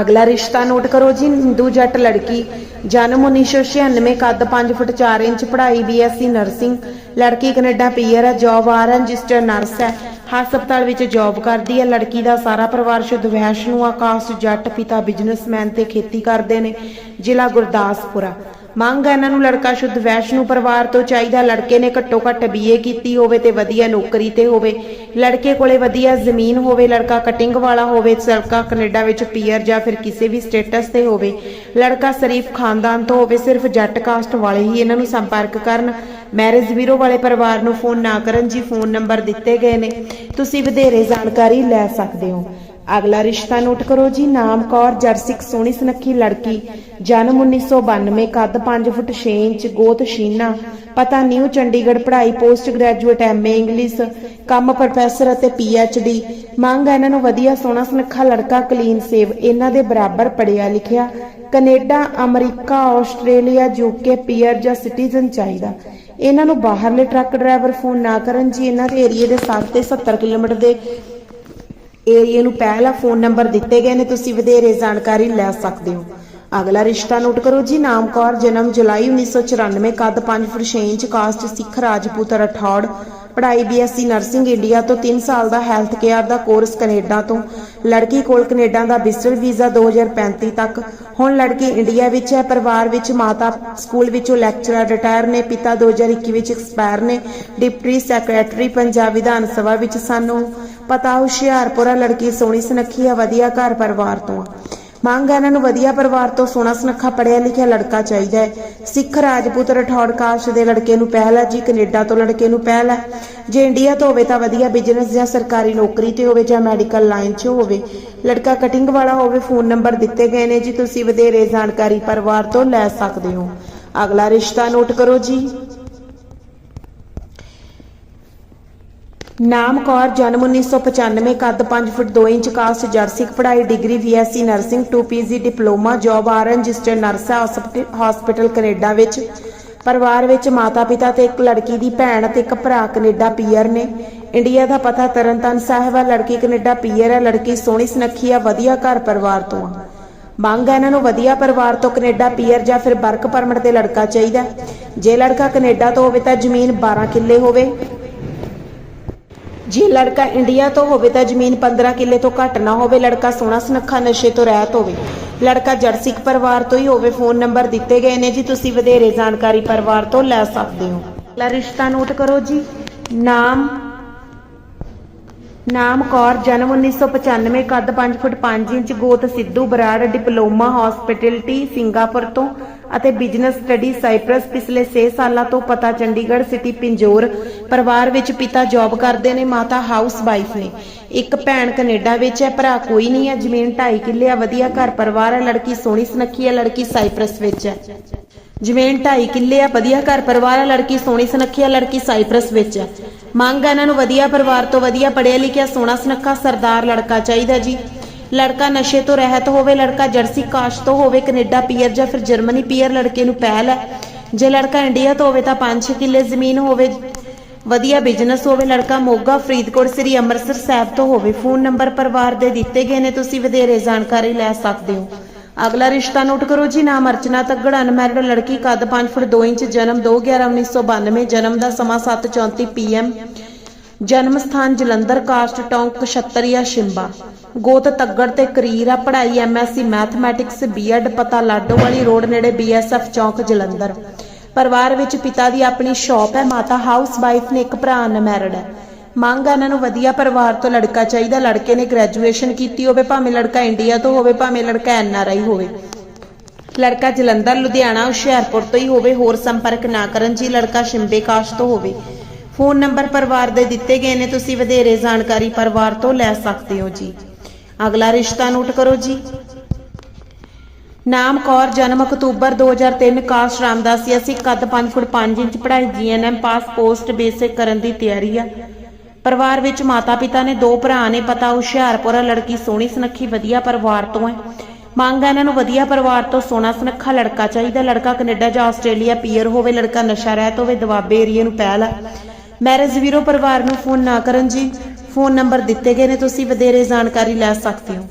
ਅਗਲਾ ਰਿਸ਼ਤਾ ਨੋਟ ਕਰੋ ਜੀ, ਹਿੰਦੂ ਜੱਟ ਲੜਕੀ, ਜਨਮ 1996 ਕੱਦ 5 ਫੁੱਟ 4 ਇੰਚ, ਪੜ੍ਹਾਈ ਬੀਐਸਸੀ ਨਰਸਿੰਗ, ਲੜਕੀ ਕੈਨੇਡਾ ਪੀਅਰ ਹੈ, ਜੌਬ ਆਰ ਰਜਿਸਟਰ ਨਰਸ ਹੈ, ਹਸਪਤਾਲ ਵਿੱਚ ਜੌਬ ਕਰਦੀ ਹੈ, ਲੜਕੀ ਦਾ ਸਾਰਾ ਪਰਿਵਾਰ ਸ਼ੁੱਧ ਵੈਸ਼ਨੂ ਆਕਾਸ਼ ਜੱਟ, ਪਿਤਾ ਬਿਜ਼ਨਸਮੈਨ ਤੇ ਖੇਤੀ ਕਰਦੇ ਨੇ, ਜ਼ਿਲ੍ਹਾ ਗੁਰਦਾਸਪੁਰਾ ਮੰਗ ਹੈ ਇਹਨਾਂ ਨੂੰ ਲੜਕਾ ਸ਼ੁੱਧ ਵੈਸ਼ਨੂ ਪਰਿਵਾਰ ਤੋਂ ਚਾਹੀਦਾ। ਲੜਕੇ ਨੇ ਘੱਟੋ ਘੱਟ ਬੀਏ ਕੀਤੀ ਹੋਵੇ ਤੇ ਵਧੀਆ ਨੌਕਰੀ ਤੇ ਹੋਵੇ। ਲੜਕੇ ਕੋਲੇ ਵਧੀਆ ਜ਼ਮੀਨ ਹੋਵੇ, ਲੜਕਾ ਕਟਿੰਗ ਵਾਲਾ ਹੋਵੇ, ਲੜਕਾ ਕੈਨੇਡਾ ਵਿੱਚ ਪੀਅਰ ਜਾਂ ਫਿਰ ਕਿਸੇ ਵੀ ਸਟੇਟਸ ਤੇ ਹੋਵੇ। ਲੜਕਾ ਸ਼ਰੀਫ ਖਾਨਦਾਨ ਤੋਂ ਹੋਵੇ, ਸਿਰਫ ਜੱਟ ਕਾਸਟ ਵਾਲੇ ਹੀ ਇਹਨਾਂ ਨੂੰ ਸੰਪਰਕ ਕਰਨ। ਮੈਰਿਜ ਬਿਊਰੋ ਵਾਲੇ ਪਰਿਵਾਰ ਨੂੰ ਫੋਨ ਨਾ ਕਰਨ ਜੀ ਫੋਨ ਨੰਬਰ ਦਿੱਤੇ ਗਏ ਨੇ। ਤੁਸੀਂ ਵਧੇਰੇ ਜਾਣਕਾਰੀ ਲੈ ਸਕਦੇ ਹੋ। ਅਗਲਾ ਰਿਸ਼ਤਾ ਨੋਟ ਕਰੋ ਜੀ, ਨਾਮ ਕੌਰ ਜਰਸਿਕ ਸੋਹਣੀ ਸੁਨੱਖੀ ਲੜਕੀ, ਜਨਮ 1992 ਕੱਦ 5 ਫੁੱਟ 6 ਇੰਚ, ਗੋਤ ਸ਼ੀਨਾ, ਪਤਾ ਨਿਊ ਚੰਡੀਗੜ੍ਹ ਪੜ੍ਹਾਈ, ਪੋਸਟ ਗ੍ਰੈਜੂਏਟ ਐਮਏ ਇੰਗਲਿਸ਼, ਕੰਮ ਪ੍ਰੋਫੈਸਰ ਅਤੇ ਡੀ, ਮੰਗ ਇਹਨਾਂ ਨੂੰ ਵਧੀਆ ਸੋਹਣਾ ਸੁਨੱਖਾ ਲੜਕਾ, ਕਲੀਨ ਸੇਵ, ਇਹਨਾਂ ਦੇ ਬਰਾਬਰ ਪੜਿਆ ਲਿਖਿਆ, Canada, America, Australia UK PR ਜਾਂ ਸਿਟੀਜ਼ਨ ਚਾਹੀਦਾ। ਇਹਨਾਂ ਨੂੰ ਬਾਹਰਲੇ ਟਰੱਕ ਡਰਾਈਵਰ ਫੋਨ ਨਾ ਕਰਨ ਜੀ, ਇਹਨਾਂ ਦੇ ਏਰੀਏ ਦੇ 60 ਤੇ 70 ਕਿਲੋਮੀਟਰ ਦੇ ਏਰੀਏ ਨੂੰ ਪਹਿਲਾ ਫੋਨ ਨੰਬਰ ਦਿੱਤੇ ਗਏ ਨੇ, ਤੁਸੀਂ ਵਧੇਰੇ ਜਾਣਕਾਰੀ ਲੈ ਸਕਦੇ ਹੋ। ਅਗਲਾ ਰਿਸ਼ਤਾ ਨੋਟ ਕਰੋ ਜੀ, ਨਾਮ ਕੌਰ, ਜਨਮ ਜੁਲਾਈ 1994 ਕੱਦ 5 foot 6 inch, caste Sikh Rajput Rathore, ਪੜ੍ਹਾਈ ਬੀਐਸਸੀ ਨਰਸਿੰਗ ਇੰਡੀਆ ਤੋਂ 3 ਸਾਲ ਦਾ ਹੈਲਥ ਕੇਅਰ ਦਾ ਕੋਰਸ ਕੈਨੇਡਾ ਤੋਂ। ਲੜਕੀ ਕੋਲ ਕੈਨੇਡਾ ਦਾ ਵਿਜ਼ਟਰ ਵੀਜ਼ਾ 2035 ਤੱਕ। ਹੁਣ ਲੜਕੀ ਇੰਡੀਆ ਵਿੱਚ ਹੈ, ਪਰਿਵਾਰ ਵਿੱਚ ਮਾਤਾ ਸਕੂਲ ਵਿੱਚੋਂ ਲੈਕਚਰਰ ਰਿਟਾਇਰ ਨੇ, ਪਿਤਾ 2021 ਵਿੱਚ ਐਕਸਪਾਇਰ ਨੇ, ਡਿਪਟੀ ਸੈਕਟਰੀ, ਪੰਜਾਬ ਵਿਧਾਨ ਸਭਾ ਵਿੱਚ ਸਾਨੂੰ ਪਤਾ ਹੁਸ਼ਿਆਰਪੁਰਾ ਲੜਕੀ ਸੋਹਣੀ ਸੁਨੱਖੀ ਆ, ਵਧੀਆ ਘਰ ਪਰਿਵਾਰ ਤੋਂ ਆ। ਮੰਗ ਇਹਨਾਂ ਨੂੰ ਵਧੀਆ ਪਰਿਵਾਰ ਤੋਂ ਸੋਹਣਾ ਸੁਨੱਖਾ ਪੜਿਆ ਲਿਖਿਆ ਲੜਕਾ ਚਾਹੀਦਾ ਹੈ। ਸਿੱਖ ਰਾਜਪੂਤ ਰਠੌੜ ਕਾਸ਼ ਦੇ ਲੜਕੇ ਨੂੰ ਪਹਿਲ ਹੈ ਜੀ ਕੈਨੇਡਾ ਤੋਂ ਲੜਕੇ ਨੂੰ ਪਹਿਲ ਹੈ ਜੇ ਇੰਡੀਆ ਤੋਂ ਹੋਵੇ ਤਾਂ ਵਧੀਆ ਬਿਜ਼ਨਸ ਜਾਂ ਸਰਕਾਰੀ ਨੌਕਰੀ ਤੇ ਹੋਵੇ ਜਾਂ ਮੈਡੀਕਲ ਲਾਈਨ 'ਚ ਹੋਵੇ। ਲੜਕਾ ਕਟਿੰਗ ਵਾਲਾ ਹੋਵੇ, ਫੋਨ ਨੰਬਰ ਦਿੱਤੇ ਗਏ ਨੇ ਜੀ, ਤੁਸੀਂ ਵਧੇਰੇ ਜਾਣਕਾਰੀ ਪਰਿਵਾਰ ਤੋਂ ਲੈ ਸਕਦੇ ਹੋ। ਅਗਲਾ ਰਿਸ਼ਤਾ ਨੋਟ ਕਰੋ ਜੀ। ਨਾਮ ਕੌਰ, ਜਨਮ 1995 ਕੱਦ 5 ਫੁੱਟ 2 ਇੰਚ ਕਾਸਟ ਜਰਸਿਕ ਪੜ੍ਹਾਈ degree BSc nursing 2 PG diploma job R register nurse hospital Canada ਵਿੱਚ। ਪਰਿਵਾਰ ਵਿੱਚ ਮਾਤਾ ਪਿਤਾ ਤੇ ਇੱਕ ਲੜਕੀ ਦੀ ਭੈਣ ਤੇ ਇੱਕ ਭਰਾ ਕੈਨੇਡਾ ਪੀਅਰ ਨੇ। ਇੰਡੀਆ ਦਾ ਪਤਾ ਤਰਨਤਨ ਸਾਹਿਬ ਹੈ ਲੜਕੀ ਕੈਨੇਡਾ ਪੀਅਰ ਹੈ ਲੜਕੀ ਸੋਹਣੀ ਸੁਨੱਖੀ ਆ, ਵਧੀਆ ਘਰ ਪਰਿਵਾਰ ਤੋਂ ਆ। ਮੰਗ ਹੈ ਇਹਨਾਂ ਨੂੰ ਵਧੀਆ ਪਰਿਵਾਰ ਤੋਂ ਕੈਨੇਡਾ ਪੀਅਰ ਜਾਂ ਫਿਰ ਵਰਕ ਪਰਮਿਟ ਤੇ ਲੜਕਾ ਚਾਹੀਦਾ। ਜੇ ਲੜਕਾ ਕੈਨੇਡਾ ਤੋਂ ਹੋਵੇ ਤਾਂ ਜ਼ਮੀਨ 12 ਕਿੱਲੇ ਹੋਵੇ। ਜੇ ਲੜਕਾ ਇੰਡੀਆ ਤੋਂ ਹੋਵੇ ਤਾਂ ਜ਼ਮੀਨ 15 ਕਿੱਲੇ ਤੋਂ ਘੱਟ ਨਾ ਹੋਵੇ, ਲੜਕਾ ਸੋਹਣਾ ਸੁਨੱਖਾ ਨਸ਼ੇ ਤੋਂ ਰਹਿਤ ਹੋਵੇ। ਲੜਕਾ ਜਰਸਿਕ ਪਰਿਵਾਰ ਤੋਂ ਹੀ ਹੋਵੇ, ਫੋਨ ਨੰਬਰ ਦਿੱਤੇ ਗਏ ਨੇ ਜੀ, ਤੁਸੀਂ ਵਧੇਰੇ ਜਾਣਕਾਰੀ ਪਰਿਵਾਰ ਤੋਂ ਲੈ ਸਕਦੇ ਹੋ। ਅਗਲਾ ਰਿਸ਼ਤਾ ਨੋਟ ਕਰੋ ਜੀ। ਨਾਮ ਨਾਮ ਕੌਰ, ਜਨਮ 1995 ਕੱਦ 5 ਫੁੱਟ 5 ਇੰਚ, ਗੋਤ Sidhu Brar, diploma hospitality Singapore ਤੋਂ ਅਤੇ ਬਿਜ਼ਨਸ ਸਟੱਡੀ ਸਾਈਪ੍ਰਸ ਪਿਛਲੇ 6 ਸਾਲਾਂ ਤੋਂ ਪਤਾ ਚੰਡੀਗੜ੍ਹ ਸਿਟੀ ਪਿੰਜੋਰ, ਪਰਿਵਾਰ ਵਿੱਚ ਪਿਤਾ ਜੌਬ ਕਰਦੇ ਨੇ, ਮਾਤਾ ਹਾਊਸ ਵਾਈਫ ਨੇ। ਇੱਕ ਭੈਣ ਕੈਨੇਡਾ ਵਿੱਚ ਹੈ, ਭਰਾ ਕੋਈ ਨਹੀਂ ਹੈ, ਜ਼ਮੀਨ 2.5 ਕਿੱਲੇ ਆ, ਵਧੀਆ ਘਰ ਪਰਿਵਾਰ ਹੈ, ਲੜਕੀ ਸੋਹਣੀ ਸੁਨੱਖੀ ਹੈ, ਲੜਕੀ ਸਾਈਪ੍ਰਸ ਵਿੱਚ ਹੈ। ਜ਼ਮੀਨ 2.5 ਕਿੱਲੇ ਆ, ਵਧੀਆ ਘਰ ਪਰਿਵਾਰ ਹੈ ਲੜਕੀ ਸੋਹਣੀ ਸੁਨੱਖੀ ਹੈ ਲੜਕੀ ਸਾਈਪ੍ਰਸ ਵਿੱਚ ਹੈ ਮੰਗ ਹੈ ਇਹਨਾਂ ਨੂੰ ਵਧੀਆ ਪਰਿਵਾਰ ਤੋਂ ਵਧੀਆ ਪੜ੍ਹਿਆ ਲਿਖਿਆ, ਸੋਹਣਾ ਸੁਨੱਖਾ, ਸਰਦਾਰ ਲੜਕਾ ਚਾਹੀਦਾ ਜੀ। ਲੜਕਾ ਨਸ਼ੇ ਤੋਂ ਰਹਿਤ ਹੋਵੇ, ਲੜਕਾ ਜਰਸੀ ਕਾਸ਼ ਤੋਂ ਹੋਵੇ, ਕੈਨੇਡਾ ਪੀਅਰ ਜਾਂ ਫਿਰ ਜਰਮਨੀ ਪੀਅਰ ਲੜਕੇ ਨੂੰ ਪਹਿਲ ਹੈ ਜੇ ਲੜਕਾ ਇੰਡੀਆ ਤੋਂ ਹੋਵੇ ਤਾਂ 5-6 ਕਿੱਲੇ ਜ਼ਮੀਨ ਹੋਵੇ, ਵਧੀਆ ਬਿਜ਼ਨਸ ਹੋਵੇ, ਲੜਕਾ ਮੋਗਾ, ਫਰੀਦਕੋਟ, ਸ੍ਰੀ ਅੰਮ੍ਰਿਤਸਰ ਸਾਹਿਬ ਤੋਂ ਹੋਵੇ, ਫੋਨ ਨੰਬਰ ਪਰਿਵਾਰ ਦੇ ਦਿੱਤੇ ਗਏ ਨੇ, ਤੁਸੀਂ ਵਧੇਰੇ ਜਾਣਕਾਰੀ ਲੈ ਸਕਦੇ ਹੋ। ਅਗਲਾ ਰਿਸ਼ਤਾ ਨੋਟ ਕਰੋ ਜੀ, ਨਾਮ ਅਰਚਨਾ ਤੱਗੜ, ਅਨਮੈਰਿਡ ਲੜਕੀ, ਕੱਦ 5 ਫੁੱਟ 2 ਇੰਚ, ਜਨਮ 2/11/1992 ਜਨਮ ਦਾ ਸਮਾਂ 7:34 ਪੀਐਮ ਜਨਮ ਸਥਾਨ ਜਲੰਧਰ, ਕਾਸਟ ਟੌਂਕ ਕਸ਼ਤਰੀਆ ਸ਼ਿੰਬਾ। ਗੋਤ ਤੱਗੜ ਤੇ ਕਰੀਰ ਆ, ਪੜ੍ਹਾਈ ਐਮਐਸਸੀ ਮੈਥਮੈਟਿਕਸ, ਬੀਐਡ, ਪਤਾ ਲਾਡੋ ਵਾਲੀ ਰੋਡ ਨੇੜੇ ਬੀਐਸਐਫ ਚੌਂਕ, ਜਲੰਧਰ। ਪਰਿਵਾਰ ਵਿੱਚ ਪਿਤਾ ਦੀ ਆਪਣੀ ਸ਼ਾਪ ਹੈ, ਮਾਤਾ ਹਾਊਸ ਵਾਈਫ ਨੇ ਇੱਕ ਭਰਾ ਅਨਮੈਰਿਡ ਹੈ। ਮੰਗ ਹੈ ਇਹਨਾਂ ਨੂੰ ਵਧੀਆ ਪਰਿਵਾਰ ਤੋਂ ਲੜਕਾ ਚਾਹੀਦਾ, ਲੜਕੇ ਨੇ ਗ੍ਰੈਜੂਏਸ਼ਨ ਕੀਤੀ ਹੋਵੇ, ਭਾਵੇਂ ਲੜਕਾ ਇੰਡੀਆ ਤੋਂ ਹੋਵੇ, ਭਾਵੇਂ ਲੜਕਾ ਐਨਆਰਆਈ ਹੋਵੇ। ਲੜਕਾ ਜਲੰਧਰ, ਲੁਧਿਆਣਾ, ਹੁਸ਼ਿਆਰਪੁਰ ਤੋਂ ਹੀ ਹੋਵੇ, ਹੋਰ ਸੰਪਰਕ ਨਾ ਕਰਨ ਜੀ, ਲੜਕਾ ਸ਼ਿੰਬੇ ਕਾਸ਼ ਤੋਂ ਹੋਵੇ। ਫੋਨ ਨੰਬਰ ਪਰਿਵਾਰ ਦੇ ਦਿੱਤੇ ਗਏ ਨੇ, ਤੁਸੀਂ ਵਧੇਰੇ ਜਾਣਕਾਰੀ ਪਰਿਵਾਰ ਤੋਂ ਲੈ ਸਕਦੇ ਹੋ ਜੀ। ਅਗਲਾ ਰਿਸ਼ਤਾ ਨੋਟ ਕਰੋ ਜੀ। ਨਾਮ ਕੌਰ, ਜਨਮ ਅਕਤੂਬਰ 2003 ਕਾਸਟ ਰਾਮਦਾਸੀਆ ਸੀ ਕੱਦ 5 ਫੁੱਟ 5 ਇੰਚ ਪੜ੍ਹਾਈ ਜੀਐਨਐਮ ਪਾਸ ਪੋਸਟ ਬੇਸਿਕ ਕਰਨ ਦੀ ਤਿਆਰੀ ਆ। ਪਰਿਵਾਰ ਵਿੱਚ ਮਾਤਾ ਪਿਤਾ ਨੇ ਦੋ ਭਰਾ ਨੇ, ਪਤਾ ਹੁਸ਼ਿਆਰਪੁਰਾ ਲੜਕੀ ਸੋਹਣੀ ਸੁਨੱਖੀ, ਵਧੀਆ ਪਰਿਵਾਰ ਤੋਂ ਹੈ। ਮੰਗ ਹੈ ਇਹਨਾਂ ਨੂੰ ਵਧੀਆ ਪਰਿਵਾਰ ਤੋਂ ਸੋਹਣਾ ਸੁਨੱਖਾ ਲੜਕਾ ਚਾਹੀਦਾ। ਲੜਕਾ ਕੈਨੇਡਾ ਜਾਂ ਆਸਟ੍ਰੇਲੀਆ ਪੀਅਰ ਹੋਵੇ, ਲੜਕਾ ਨਸ਼ਾ ਰਹਿਤ ਹੋਵੇ ਦਵਾਬੇ ਏਰੀਏ ਨੂੰ ਪਹਿਲ ਹੈ ਮੈਰਿਜ ਵੀਰੋ, ਪਰਿਵਾਰ ਨੂੰ ਫੋਨ ਨਾ ਕਰਨ ਜੀ। ਫੋਨ ਨੰਬਰ ਦਿੱਤੇ ਗਏ ਨੇ, ਤੁਸੀਂ ਵਧੇਰੇ ਜਾਣਕਾਰੀ ਲੈ ਸਕਦੇ ਹੋ।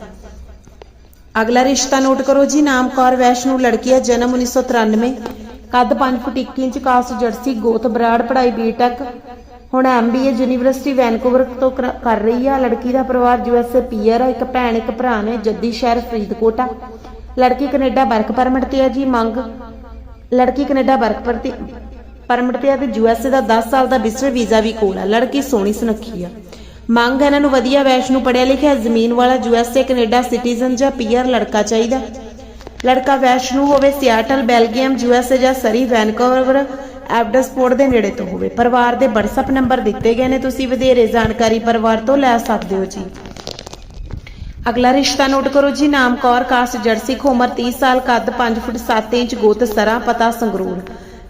ਅਗਲਾ ਰਿਸ਼ਤਾ ਨੋਟ ਕਰੋ ਜੀ। ਨਾਮ ਕੌਰ ਵੈਸ਼ਨੂ, ਲੜਕੀ ਹੈ, ਜਨਮ 1993 ਕੱਦ 5 ਫੁੱਟ 1 ਇੰਚ, ਕਾਸਟ ਜਰਸੀ, ਗੋਤ ਬਰਾੜ, ਪੜ੍ਹਾਈ ਬੀਟੈਕ। ਹੁਣ ਐਮਬੀਏ ਯੂਨੀਵਰਸਿਟੀ ਵੈਨਕੂਵਰ ਤੋਂ ਕਰ ਰਹੀ ਆ। ਲੜਕੀ ਦਾ ਪਰਿਵਾਰ ਯੂਐਸਏ ਪੀਆਰ ਆ, ਇੱਕ ਭੈਣ, ਇੱਕ ਭਰਾ ਨੇ, ਜੱਦੀ ਸ਼ਹਿਰ ਫਰੀਦਕੋਟ ਆ। ਲੜਕੀ ਕੈਨੇਡਾ ਵਰਕ ਪਰਮਿਟ ਤੇ ਆ ਜੀ, ਮੰਗ। ਲੜਕੀ ਕੈਨੇਡਾ ਵਰਕ ਪਰਮਿਟ ਤੇ ਆ ਤੇ ਯੂਐਸਏ ਦਾ 10 ਸਾਲ ਦਾ ਵਿਜ਼ਟਰ ਵੀਜ਼ਾ ਵੀ ਕੋਲ ਆ। ਲੜਕੀ ਸੋਹਣੀ ਸੁਨੱਖੀ ਆ। ਮੰਗ ਇਹਨਾਂ ਨੂੰ ਵਧੀਆ ਵੈਸ਼ ਨੂੰ ਪੜਿਆ ਲਿਖਿਆ, ਜ਼ਮੀਨ ਵਾਲਾ ਯੂਐਸਏ ਕੈਨੇਡਾ ਸਿਟੀਜ਼ਨ ਜਾਂ ਪੀਆਰ ਲੜਕਾ ਚਾਹੀਦਾ। ਲੜਕਾ ਵੈਸ਼ ਨੂੰ ਹੋਵੇ ਸਿਆਟਲ ਬੈਲਜੀਅਮ ਯੂਐਸਏ ਜਾਂ ਸਰੀ ਵੈਨਕੂਵਰ ਐਬਡਸਪੋਰਟ ਦੇ ਨੇੜੇ ਤੋਂ ਹੋਵੇ। ਪਰਿਵਾਰ ਦੇ WhatsApp ਨੰਬਰ ਦਿੱਤੇ ਗਏ ਨੇ, ਤੁਸੀਂ ਵਧੇਰੇ ਜਾਣਕਾਰੀ ਪਰਿਵਾਰ ਤੋਂ ਲੈ ਸਕਦੇ ਹੋ ਜੀ। ਅਗਲਾ ਰਿਸ਼ਤਾ ਨੋਟ ਕਰੋ ਜੀ, ਨਾਮ ਕੌਰ, ਕਾਸਟ ਜਰਸੀ ਉਮਰ 30 ਸਾਲ, ਕੱਦ 5 ਫੁੱਟ 7 ਇੰਚ, ਗੋਤ ਸਰਾ, ਪਤਾ ਸੰਗਰੂਰ।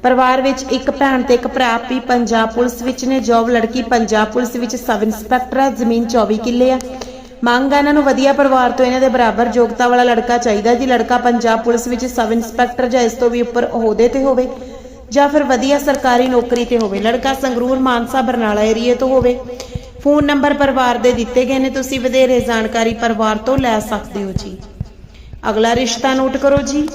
ਪਰਿਵਾਰ ਵਿੱਚ ਇੱਕ ਭੈਣ ਤੇ ਇੱਕ ਭਰਾ ਵੀ ਪੰਜਾਬ ਪੁਲਿਸ ਵਿੱਚ ਨੇ, ਜੌਬ ਲੜਕੀ ਪੰਜਾਬ ਪੁਲਿਸ ਵਿੱਚ ਸਬ ਇੰਸਪੈਕਟਰ ਹੈ, ਜ਼ਮੀਨ 24 ਕਿੱਲੇ ਆ। ਮੰਗ ਹੈ ਇਹਨਾਂ ਨੂੰ ਵਧੀਆ ਪਰਿਵਾਰ ਤੋਂ ਇਹਨਾਂ ਦੇ ਬਰਾਬਰ ਯੋਗਤਾ ਵਾਲਾ ਲੜਕਾ ਚਾਹੀਦਾ, ਜੀ ਲੜਕਾ ਪੰਜਾਬ ਪੁਲਿਸ ਵਿੱਚ ਸਬ ਇੰਸਪੈਕਟਰ ਜਾਂ ਇਸ ਤੋਂ ਵੀ ਉੱਪਰ ਅਹੁਦੇ ਤੇ ਹੋਵੇ। ਜਾਂ ਫਿਰ ਵਧੀਆ ਸਰਕਾਰੀ ਨੌਕਰੀ ਤੇ ਹੋਵੇ, ਲੜਕਾ ਸੰਗਰੂਰ ਮਾਨਸਾ ਬਰਨਾਲਾ ਏਰੀਏ ਤੋਂ ਹੋਵੇ ਫੋਨ ਨੰਬਰ ਪਰਿਵਾਰ ਦੇ ਦਿੱਤੇ ਗਏ ਨੇ, ਤੁਸੀਂ ਵਧੇਰੇ ਜਾਣਕਾਰੀ ਪਰਿਵਾਰ ਤੋਂ ਲੈ ਸਕਦੇ ਹੋ ਜੀ। ਅਗਲਾ ਰਿਸ਼ਤਾ ਨੋਟ ਕਰੋ ਜੀ।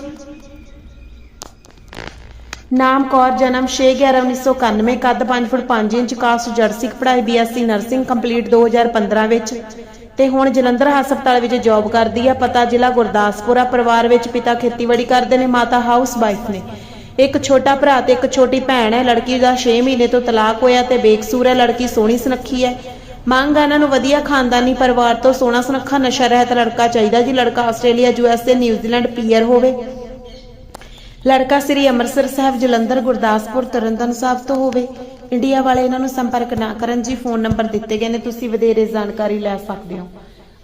ਨਾਮ ਕੌਰ, ਜਨਮ 6/11/1991 ਕੱਦ 5 ਫੁੱਟ 5 ਇੰਚ ਕਾਸਟ ਜਰਸਿਕ ਪੜ੍ਹਾਈ ਬੀਐਸਸੀ ਨਰਸਿੰਗ, ਕੰਪਲੀਟ 2015 ਵਿੱਚ ਤੇ ਹੁਣ ਜਲੰਧਰ ਹਸਪਤਾਲ ਵਿੱਚ ਜੌਬ ਕਰਦੀ ਆ, ਪਤਾ ਜ਼ਿਲ੍ਹਾ ਗੁਰਦਾਸਪੁਰ ਆ, ਪਰਿਵਾਰ ਵਿੱਚ ਪਿਤਾ ਖੇਤੀਬਾੜੀ ਕਰਦੇ ਨੇ, ਮਾਤਾ ਹਾਊਸ ਵਾਈਫ ਨੇ। ਇੱਕ ਛੋਟਾ ਭਰਾ ਤੇ ਇੱਕ ਛੋਟੀ ਭੈਣ ਹੈ। ਲੜਕੀ ਦਾ 6 ਮਹੀਨੇ ਤੋਂ ਤਲਾਕ ਹੋਇਆ ਤੇ ਬੇਕਸੂਰ ਹੈ। ਲੜਕੀ ਸੋਹਣੀ ਸੁਨੱਖੀ ਹੈ। ਮੰਗ ਆ ਇਹਨਾਂ ਨੂੰ ਵਧੀਆ ਖਾਨਦਾਨੀ ਪਰਿਵਾਰ ਤੋਂ ਸੋਹਣਾ ਸੁਨੱਖਾ ਨਸ਼ਾ ਰਹਿਤ ਲੜਕਾ ਚਾਹੀਦਾ ਜੀ। ਲੜਕਾ ਆਸਟ੍ਰੇਲੀਆ ਯੂਐਸਏ ਨਿਊਜ਼ੀਲੈਂਡ ਪੀਆਰ ਹੋਵੇ। ਲੜਕਾ ਸ੍ਰੀ ਅੰਮ੍ਰਿਤਸਰ ਸਾਹਿਬ, ਜਲੰਧਰ, ਗੁਰਦਾਸਪੁਰ, ਤਰਨਤਾਰਨ ਸਾਹਿਬ ਤੋਂ ਹੋਵੇ। ਇੰਡੀਆ ਵਾਲੇ ਇਹਨਾਂ ਨੂੰ ਸੰਪਰਕ ਨਾ ਕਰਨ ਜੀ। ਫੋਨ ਨੰਬਰ ਦਿੱਤੇ ਗਏ ਨੇ। ਤੁਸੀਂ ਵਧੇਰੇ ਜਾਣਕਾਰੀ ਲੈ ਸਕਦੇ ਹੋ।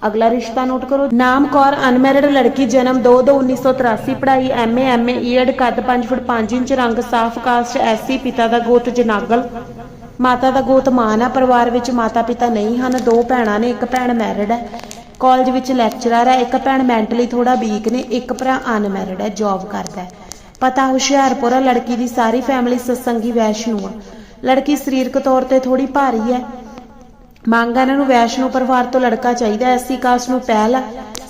ਅਗਲਾ ਰਿਸ਼ਤਾ ਨੋਟ ਕਰੋ। ਨਾਮ ਕੌਰ, ਅਨਮੈਰਿਡ ਲੜਕੀ, ਜਨਮ 2/2/1983 ਪੜ੍ਹਾਈ ਐਮਏ ਐਮਏ ਈਐਡ ਕੱਦ 5 ਫੁੱਟ 5 ਇੰਚ, ਰੰਗ ਸਾਫ਼, ਕਾਸਟ ਐਸਸੀ ਪਿਤਾ ਦਾ ਗੋਤ ਜਨਾਗਲ। ਮਾਤਾ ਦਾ ਗੋਤ ਮਾਨ ਆ, ਪਰਿਵਾਰ ਵਿੱਚ ਮਾਤਾ ਪਿਤਾ ਨਹੀਂ ਹਨ, ਦੋ ਭੈਣਾਂ ਨੇ, ਇੱਕ ਭੈਣ ਮੈਰਿਡ ਹੈ। ਕਾਲਜ ਵਿੱਚ ਲੈਕਚਰਰ ਹੈ, ਇੱਕ ਭੈਣ ਮੈਂਟਲੀ ਥੋੜਾ ਵੀਕ ਨੇ, ਇੱਕ ਭਰਾ ਅਨਮੈਰਿਡ ਹੈ, ਜੌਬ ਕਰਦਾ ਹੈ। ਪਤਾ ਹੁਸ਼ਿਆਰਪੁਰ ਆ, ਲੜਕੀ ਦੀ ਸਾਰੀ ਫੈਮਿਲੀ ਸਤਸੰਗੀ ਵੈਸ਼ਨੂ ਆ। ਲੜਕੀ ਸਰੀਰਕ ਤੌਰ ਤੇ ਥੋੜੀ ਭਾਰੀ ਹੈ ਮੰਗ ਇਹਨਾਂ ਨੂੰ ਵੈਸ਼ਨੂ ਪਰਿਵਾਰ ਤੋਂ ਲੜਕਾ ਚਾਹੀਦਾ ਐਸੀ ਕਾਸਟ ਨੂੰ ਪਹਿਲ ਆ।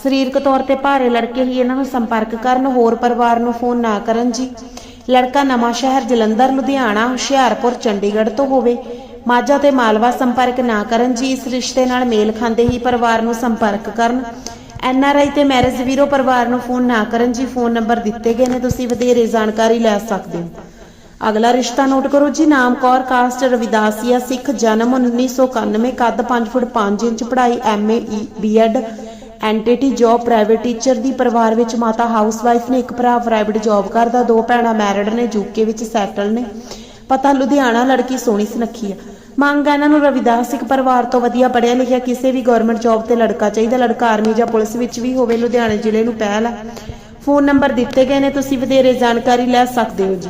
ਸਰੀਰਕ ਤੌਰ ਤੇ ਭਾਰੇ ਲੜਕੇ ਹੀ ਇਹਨਾਂ ਨੂੰ ਸੰਪਰਕ ਕਰਨ, ਹੋਰ ਪਰਿਵਾਰ ਨੂੰ ਫੋਨ ਨਾ ਕਰਨ ਜੀ। ਲੜਕਾ ਨਵਾਂ ਸ਼ਹਿਰ ਜਲੰਧਰ, ਲੁਧਿਆਣਾ, ਹੁਸ਼ਿਆਰਪੁਰ, ਚੰਡੀਗੜ੍ਹ ਤੋਂ ਹੋਵੇ। ਮਾਝਾ ਤੇ ਮਾਲਵਾ ਸੰਪਰਕ ਨਾ ਕਰਨ ਜੀ। ਇਸ ਰਿਸ਼ਤੇ ਨਾਲ ਮੇਲ ਖਾਂਦੇ ਹੀ ਪਰਿਵਾਰ ਨੂੰ ਸੰਪਰਕ ਕਰਨ। ਐਨ ਆਰ ਆਈ ਤੇ ਮੈਰਿਜ ਵੀਰੋ ਪਰਿਵਾਰ ਨੂੰ ਫੋਨ ਨਾ ਕਰਨ ਜੀ। ਫੋਨ ਨੰਬਰ ਦਿੱਤੇ ਗਏ ਨੇ। ਤੁਸੀਂ ਵਧੇਰੇ ਜਾਣਕਾਰੀ ਲੈ ਸਕਦੇ ਹੋ। ਅਗਲਾ ਰਿਸ਼ਤਾ ਨੋਟ ਕਰੋ ਜੀ, ਨਾਮ ਕੌਰ, ਕਾਸਟ, ਰਵਿਦਾਸੀਆ ਸਿੱਖ, ਜਨਮ 1991 ਕੱਦ 5 ਫੁੱਟ 5 ਇੰਚ, ਪੜ੍ਹਾਈ MA BEd NTT job, private teacher ਦੀ ਪਰਿਵਾਰ ਵਿੱਚ ਮਾਤਾ ਹਾਊਸ ਨੇ ਇੱਕ ਭਰਾ, ਪ੍ਰਾਈਵੇਟ ਜੌਬ ਕਰਦਾ, ਦੋ ਭੈਣਾਂ ਮੈਰਿਡ ਨੇ, ਯੂਕੇ ਵਿੱਚ ਸੈਟਲ ਨੇ। ਪਤਾ, ਲੁਧਿਆਣਾ ਲੜਕੀ ਸੋਹਣੀ ਸੁਨੱਖੀ ਆ। ਮੰਗ ਆ ਇਹਨਾਂ ਨੂੰ ਰਵਿਦਾਸ ਸਿੱਖ ਪਰਿਵਾਰ ਤੋਂ ਵਧੀਆ ਪੜ੍ਹਿਆ ਲਿਖਿਆ ਕਿਸੇ ਵੀ ਗਵਰਨਮੈਂਟ ਜੌਬ ਤੇ ਲੜਕਾ ਚਾਹੀਦਾ, ਲੜਕਾ ਆਰਮੀ ਜਾਂ ਪੁਲਿਸ ਵਿੱਚ ਵੀ ਹੋਵੇ, ਲੁਧਿਆਣੇ ਜ਼ਿਲ੍ਹੇ ਨੂੰ ਪਹਿਲ ਆ। ਫੋਨ ਨੰਬਰ ਦਿੱਤੇ ਗਏ ਨੇ, ਤੁਸੀਂ ਵਧੇਰੇ ਜਾਣਕਾਰੀ ਲੈ ਸਕਦੇ ਹੋ ਜੀ।